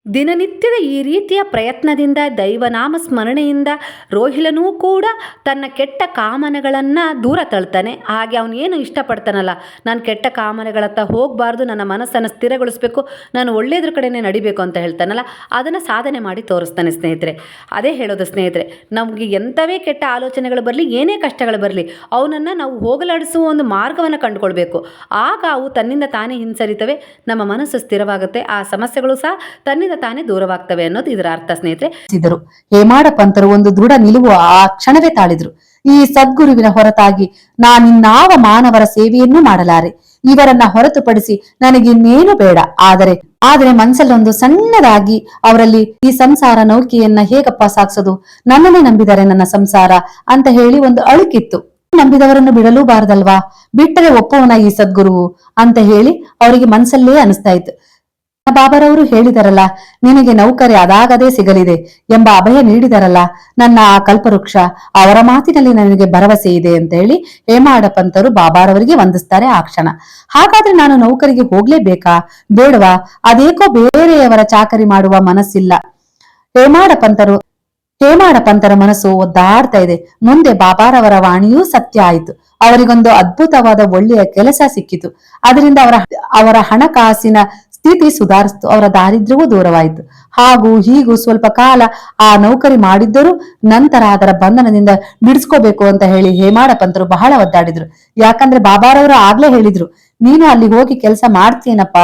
ದಿನನಿತ್ಯದ ಈ ರೀತಿಯ ಪ್ರಯತ್ನದಿಂದ, ದೈವನಾಮ ಸ್ಮರಣೆಯಿಂದ ರೋಹಿಲನೂ ಕೂಡ ತನ್ನ ಕೆಟ್ಟ ಕಾಮನೆಗಳನ್ನು ದೂರ ತಳ್ತಾನೆ. ಹಾಗೆ ಅವನು ಏನು ಇಷ್ಟಪಡ್ತಾನಲ್ಲ, ನಾನು ಕೆಟ್ಟ ಕಾಮನೆಗಳತ್ತ ಹೋಗಬಾರ್ದು, ನನ್ನ ಮನಸ್ಸನ್ನು ಸ್ಥಿರಗೊಳಿಸಬೇಕು, ನಾನು ಒಳ್ಳೆಯದ್ರ ಕಡೆನೇ ನಡಿಬೇಕು ಅಂತ ಹೇಳ್ತಾನಲ್ಲ, ಅದನ್ನು ಸಾಧನೆ ಮಾಡಿ ತೋರಿಸ್ತಾನೆ ಸ್ನೇಹಿತರೆ. ಅದೇ ಹೇಳೋದು ಸ್ನೇಹಿತರೆ, ನಮಗೆ ಎಂಥವೇ ಕೆಟ್ಟ ಆಲೋಚನೆಗಳು ಬರಲಿ, ಏನೇ ಕಷ್ಟಗಳು ಬರಲಿ, ಅವನನ್ನು ನಾವು ಹೋಗಲಾಡಿಸುವ ಒಂದು ಮಾರ್ಗವನ್ನು ಕಂಡುಕೊಳ್ಬೇಕು. ಆಗ ಅವು ತನ್ನಿಂದ ತಾನೇ ಹಿಂಸರಿತವೆ, ನಮ್ಮ ಮನಸ್ಸು ಸ್ಥಿರವಾಗುತ್ತೆ, ಆ ಸಮಸ್ಯೆಗಳು ಸಹ ತಾನೇ ದೂರವಾಗ್ತವೆ ಅನ್ನೋದು ಇದರ ಅರ್ಥ, ಸ್ನೇಹಿತರೆ. ಸಿದರು ಹೇಮಾಡ ಪಂತರು ಒಂದು ದೃಢ ನಿಲುವು ಆ ಕ್ಷಣವೇ ತಾಳಿದ್ರು. ಈ ಸದ್ಗುರುವಿನ ಹೊರತಾಗಿ ನಾನಿನ್ನಾವ ಮಾನವರ ಸೇವೆಯನ್ನು ಮಾಡಲಾರೆ. ಇವರನ್ನ ಹೊರತುಪಡಿಸಿ ನನಗಿನ್ನೇನು ಬೇಡ. ಆದರೆ ಆದರೆ ಮನಸ್ಸಲ್ಲೊಂದು ಸಣ್ಣದಾಗಿ ಅವರಲ್ಲಿ ಈ ಸಂಸಾರ ನೌಕೆಯನ್ನ ಹೇಗಪ್ಪ ಸಾಕ್ಸೋದು ನನ್ನನ್ನೇ ನಂಬಿದರೆ ನನ್ನ ಸಂಸಾರ ಅಂತ ಹೇಳಿ ಒಂದು ಅಳುಕಿತ್ತು. ನಂಬಿದವರನ್ನು ಬಿಡಲೂ ಬಾರದಲ್ವಾ ಬಿಟ್ಟರೆ ಒಪ್ಪುವನ ಈ ಸದ್ಗುರುವು ಅಂತ ಹೇಳಿ ಅವರಿಗೆ ಮನಸ್ಸಲ್ಲೇ ಅನಿಸ್ತಾ ಇತ್ತು. ಬಾಬರವರು ಹೇಳಿದರಲ್ಲ, ನಿನಗೆ ನೌಕರಿ ಅದಾಗದೇ ಸಿಗಲಿದೆ ಎಂಬ ಅಭಯ ನೀಡಿದರಲ್ಲ, ನನ್ನ ಆ ಕಲ್ಪವೃಕ್ಷ, ಅವರ ಮಾತಿನಲ್ಲಿ ನನಗೆ ಭರವಸೆ ಇದೆ ಅಂತ ಹೇಳಿ ಹೇಮಾಡ ಪಂತರು ಬಾಬಾರವರಿಗೆ ವಂದಿಸ್ತಾರೆ ಆ ಕ್ಷಣ. ಹಾಗಾದ್ರೆ ನಾನು ನೌಕರಿಗೆ ಹೋಗ್ಲೇಬೇಕಾ? ಬೇಡವಾ? ಅದೇಕೋ ಬೇರೆಯವರ ಚಾಕರಿ ಮಾಡುವ ಮನಸ್ಸಿಲ್ಲ. ಹೇಮಾಡ ಪಂತರು, ಹೇಮಾಡ ಪಂತರ ಮನಸ್ಸು ಒದ್ದಾಡ್ತಾ ಇದೆ. ಮುಂದೆ ಬಾಬಾರವರ ವಾಣಿಯೂ ಸತ್ಯ ಆಯಿತು. ಅವರಿಗೊಂದು ಅದ್ಭುತವಾದ ಒಳ್ಳೆಯ ಕೆಲಸ ಸಿಕ್ಕಿತು. ಅದರಿಂದ ಅವರ ಅವರ ಹಣಕಾಸಿನ ಸ್ಥಿತಿ ಸುಧಾರಿಸ್ತು. ಅವರ ದಾರಿದ್ರ್ಯವೂ ದೂರವಾಯಿತು. ಹಾಗೂ ಹೀಗೂ ಸ್ವಲ್ಪ ಕಾಲ ಆ ನೌಕರಿ ಮಾಡಿದ್ದರೂ ನಂತರ ಅದರ ಬಂಧನದಿಂದ ಬಿಡಿಸ್ಕೋಬೇಕು ಅಂತ ಹೇಳಿ ಹೇಮಾಡ ಪಂತರು ಬಹಳ ಒದ್ದಾಡಿದ್ರು. ಯಾಕಂದ್ರೆ ಬಾಬಾರವರು ಆಗ್ಲೇ ಹೇಳಿದ್ರು, ನೀನು ಅಲ್ಲಿ ಹೋಗಿ ಕೆಲಸ ಮಾಡ್ತೀನಪ್ಪ,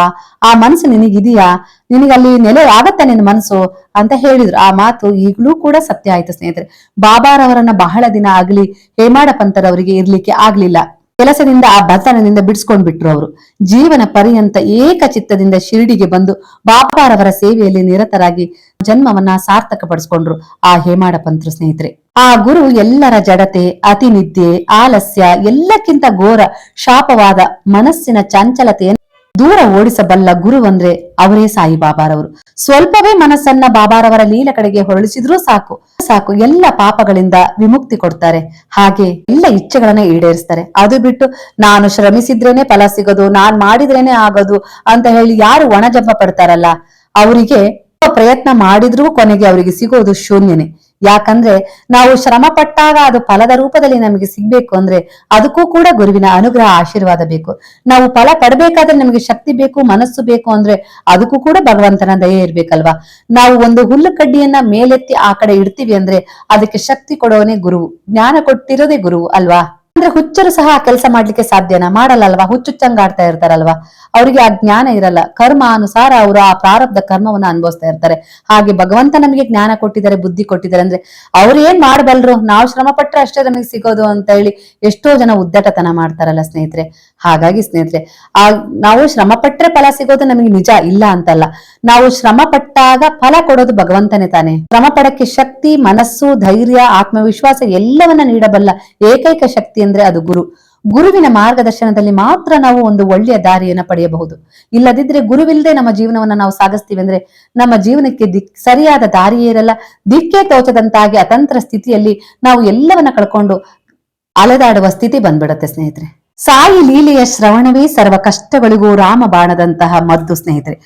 ಆ ಮನಸ್ಸು ನಿನಗಿದೆಯಾ? ನಿನಗೆ ಅಲ್ಲಿ ನೆಲೆ ಆಗತ್ತ ನಿನ್ನ ಮನಸ್ಸು ಅಂತ ಹೇಳಿದ್ರು. ಆ ಮಾತು ಈಗಲೂ ಕೂಡ ಸತ್ಯ ಆಯ್ತು ಸ್ನೇಹಿತರೆ. ಬಾಬಾರವರನ್ನ ಬಹಳ ದಿನ ಆಗ್ಲಿ ಹೇಮಾಡ ಪಂತರವರಿಗೆ ಇರ್ಲಿಕ್ಕೆ ಆಗ್ಲಿಲ್ಲ. ಕೆಲಸದಿಂದ ಆ ಬಂಧನದಿಂದ ಬಿಡಿಸ್ಕೊಂಡ್ ಬಿಟ್ರು ಅವರು. ಜೀವನ ಪರ್ಯಂತ ಏಕಚಿತ್ತದಿಂದ ಶಿರಡಿಗೆ ಬಂದು ಬಾಪಾರವರ ಸೇವೆಯಲ್ಲಿ ನಿರತರಾಗಿ ಜನ್ಮವನ್ನ ಸಾರ್ಥಕ ಪಡಿಸ್ಕೊಂಡ್ರು ಆ ಹೇಮಾಡ ಪಂತ್ರ ಸ್ನೇಹಿತರೆ. ಆ ಗುರು ಎಲ್ಲರ ಜಡತೆ ಅತಿನಿದ್ದೆ ಆಲಸ್ಯ, ಎಲ್ಲಕ್ಕಿಂತ ಘೋರ, ಶಾಪವಾದ ಮನಸ್ಸಿನ ಚಂಚಲತೆಯನ್ನು ದೂರ ಓಡಿಸಬಲ್ಲ ಗುರು ಅಂದ್ರೆ ಅವರೇ ಸಾಯಿ ಬಾಬಾರವರು ಸ್ವಲ್ಪವೇ ಮನಸ್ಸನ್ನ ಬಾಬಾರವರ ಲೀಲ ಕಡೆಗೆ ಹೊರಳಿಸಿದ್ರೂ ಸಾಕು. ಸಾಕು, ಎಲ್ಲ ಪಾಪಗಳಿಂದ ವಿಮುಕ್ತಿ ಕೊಡ್ತಾರೆ. ಹಾಗೆ ಎಲ್ಲ ಇಚ್ಛೆಗಳನ್ನ ಈಡೇರಿಸ್ತಾರೆ. ಅದು ಬಿಟ್ಟು ನಾನು ಶ್ರಮಿಸಿದ್ರೇನೆ ಫಲ ಸಿಗೋದು, ನಾನ್ ಮಾಡಿದ್ರೇನೆ ಆಗೋದು ಅಂತ ಹೇಳಿ ಯಾರು ಒಣಜಬ್ಬ ಪಡ್ತಾರಲ್ಲ, ಅವರಿಗೆ ಪ್ರಯತ್ನ ಮಾಡಿದ್ರೂ ಕೊನೆಗೆ ಅವರಿಗೆ ಸಿಗೋದು ಶೂನ್ಯನೇ. ಯಾಕಂದ್ರೆ ನಾವು ಶ್ರಮ ಪಟ್ಟಾಗ ಅದು ಫಲದ ರೂಪದಲ್ಲಿ ನಮಗೆ ಸಿಗ್ಬೇಕು ಅಂದ್ರೆ ಅದಕ್ಕೂ ಕೂಡ ಗುರುವಿನ ಅನುಗ್ರಹ ಆಶೀರ್ವಾದ ಬೇಕು. ನಾವು ಫಲ ಪಡಬೇಕಾದ್ರೆ ನಮಗೆ ಶಕ್ತಿ ಬೇಕು, ಮನಸ್ಸು ಬೇಕು ಅಂದ್ರೆ ಅದಕ್ಕೂ ಕೂಡ ಭಗವಂತನ ದಯೆ ಇರ್ಬೇಕಲ್ವಾ? ನಾವು ಒಂದು ಹುಲ್ಲು ಕಡ್ಡಿಯನ್ನ ಮೇಲೆತ್ತಿ ಆ ಕಡೆ ಇಡ್ತೀವಿ ಅಂದ್ರೆ ಅದಕ್ಕೆ ಶಕ್ತಿ ಕೊಡೋನೇ ಗುರುವು. ಜ್ಞಾನ ಕೊಟ್ಟಿರೋದೇ ಗುರುವು ಅಲ್ವಾ? ಅಂದ್ರೆ ಹುಚ್ಚರು ಸಹ ಕೆಲಸ ಮಾಡ್ಲಿಕ್ಕೆ ಸಾಧ್ಯನಾ? ಮಾಡಲ್ಲ ಅಲ್ವಾ ಹುಚ್ಚುಚ್ಚಂಗಾಡ್ತಾ ಇರ್ತಾರಲ್ವಾ? ಅವರಿಗೆ ಆ ಜ್ಞಾನ ಇರಲ್ಲ. ಕರ್ಮ ಅನುಸಾರ ಅವರು ಆ ಪ್ರಾರಬ್ಧ ಕರ್ಮವನ್ನ ಅನುಭವಿಸ್ತಾ ಇರ್ತಾರೆ. ಹಾಗೆ ಭಗವಂತ ನಮಗೆ ಜ್ಞಾನ ಕೊಟ್ಟಿದ್ದಾರೆ, ಬುದ್ಧಿ ಕೊಟ್ಟಿದ್ದಾರೆ ಅಂದ್ರೆ ಅವ್ರು ಏನ್ ಮಾಡಬಲ್ರು? ನಾವು ಶ್ರಮ ಪಟ್ರೆ ಅಷ್ಟೇ ನಮಗೆ ಸಿಗೋದು ಅಂತ ಹೇಳಿ ಎಷ್ಟೋ ಜನ ಉದ್ದಟತನ ಮಾಡ್ತಾರಲ್ಲ ಸ್ನೇಹಿತರೆ. ಹಾಗಾಗಿ ಸ್ನೇಹಿತರೆ, ಆ, ನಾವು ಶ್ರಮ ಪಟ್ಟರೆ ಫಲ ಸಿಗೋದು ನಮಗೆ ನಿಜ, ಇಲ್ಲ ಅಂತಲ್ಲ. ನಾವು ಶ್ರಮ ಪಟ್ಟಾಗ ಫಲ ಕೊಡೋದು ಭಗವಂತನೇ ತಾನೆ. ಶ್ರಮ ಪಡಕ್ಕೆ ಶಕ್ತಿ, ಮನಸ್ಸು, ಧೈರ್ಯ, ಆತ್ಮವಿಶ್ವಾಸ ಎಲ್ಲವನ್ನ ನೀಡಬಲ್ಲ ಏಕೈಕ ಶಕ್ತಿ ಅಂದ್ರೆ ಅದು ಗುರು. ಗುರುವಿನ ಮಾರ್ಗದರ್ಶನದಲ್ಲಿ ಮಾತ್ರ ನಾವು ಒಂದು ಒಳ್ಳೆಯ ದಾರಿಯನ್ನ ಪಡೆಯಬಹುದು. ಇಲ್ಲದಿದ್ರೆ ಗುರುವಿಲ್ಲದೆ ನಮ್ಮ ಜೀವನವನ್ನ ನಾವು ಸಾಗಿಸ್ತೀವಿ ಅಂದ್ರೆ ನಮ್ಮ ಜೀವನಕ್ಕೆ ದಿಕ್, ಸರಿಯಾದ ದಾರಿಯೇ ಇರಲ್ಲ. ದಿಕ್ಕೇ ತೋಚದಂತಾಗಿ ಅತಂತ್ರ ಸ್ಥಿತಿಯಲ್ಲಿ ನಾವು ಎಲ್ಲವನ್ನ ಕಳ್ಕೊಂಡು ಅಲೆದಾಡುವ ಸ್ಥಿತಿ ಬಂದ್ಬಿಡತ್ತೆ ಸ್ನೇಹಿತರೆ. ಸಾಯಿ ಲೀಲೆಯ ಶ್ರವಣವೇ ಸರ್ವ ಕಷ್ಟಗಳಿಗೂ ರಾಮ ಬಾಣದಂತಹ ಮದ್ದು ಸ್ನೇಹಿತರೆ.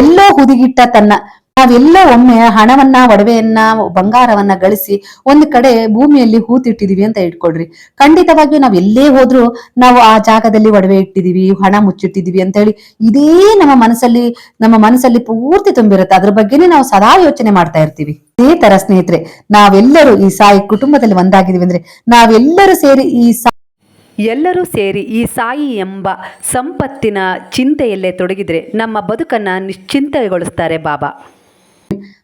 ಎಲ್ಲೋ ಹುದಿಗಿಟ್ಟ ತನ್ನ ನಾವೆಲ್ಲ ಒಮ್ಮೆ ಹಣವನ್ನ, ಒಡವೆಯನ್ನ, ಬಂಗಾರವನ್ನ ಗಳಿಸಿ ಒಂದು ಕಡೆ ಭೂಮಿಯಲ್ಲಿ ಹೂತಿಟ್ಟಿದೀವಿ ಅಂತ ಇಟ್ಕೊಡ್ರಿ ಖಂಡಿತವಾಗಿಯೂ ನಾವ್ ಎಲ್ಲೇ ಹೋದ್ರು ನಾವು ಆ ಜಾಗದಲ್ಲಿ ಒಡವೆ ಇಟ್ಟಿದೀವಿ, ಹಣ ಮುಚ್ಚಿಟ್ಟಿದೀವಿ ಅಂತ ಹೇಳಿ ಇದೇ ನಮ್ಮ ಮನಸ್ಸಲ್ಲಿ ನಮ್ಮ ಮನಸ್ಸಲ್ಲಿ ಪೂರ್ತಿ ತುಂಬಿರುತ್ತೆ. ಅದ್ರ ಬಗ್ಗೆನೇ ನಾವು ಸದಾ ಯೋಚನೆ ಮಾಡ್ತಾ ಇರ್ತೀವಿ. ಇದೇ ತರ ಸ್ನೇಹಿತರೆ, ನಾವೆಲ್ಲರೂ ಈ ಸಾಯಿ ಕುಟುಂಬದಲ್ಲಿ ಒಂದಾಗಿದೀವಿ ಅಂದ್ರೆ ನಾವೆಲ್ಲರೂ ಸೇರಿ ಈ ಎಲ್ಲರೂ ಸೇರಿ ಈ ಸಾಯಿ ಎಂಬ ಸಂಪತ್ತಿನ ಚಿಂತೆಯಲ್ಲೇ ತೊಡಗಿದ್ರೆ ನಮ್ಮ ಬದುಕನ್ನು ನಿಶ್ಚಿಂತೆಗೊಳಿಸ್ತಾರೆ ಬಾಬಾ.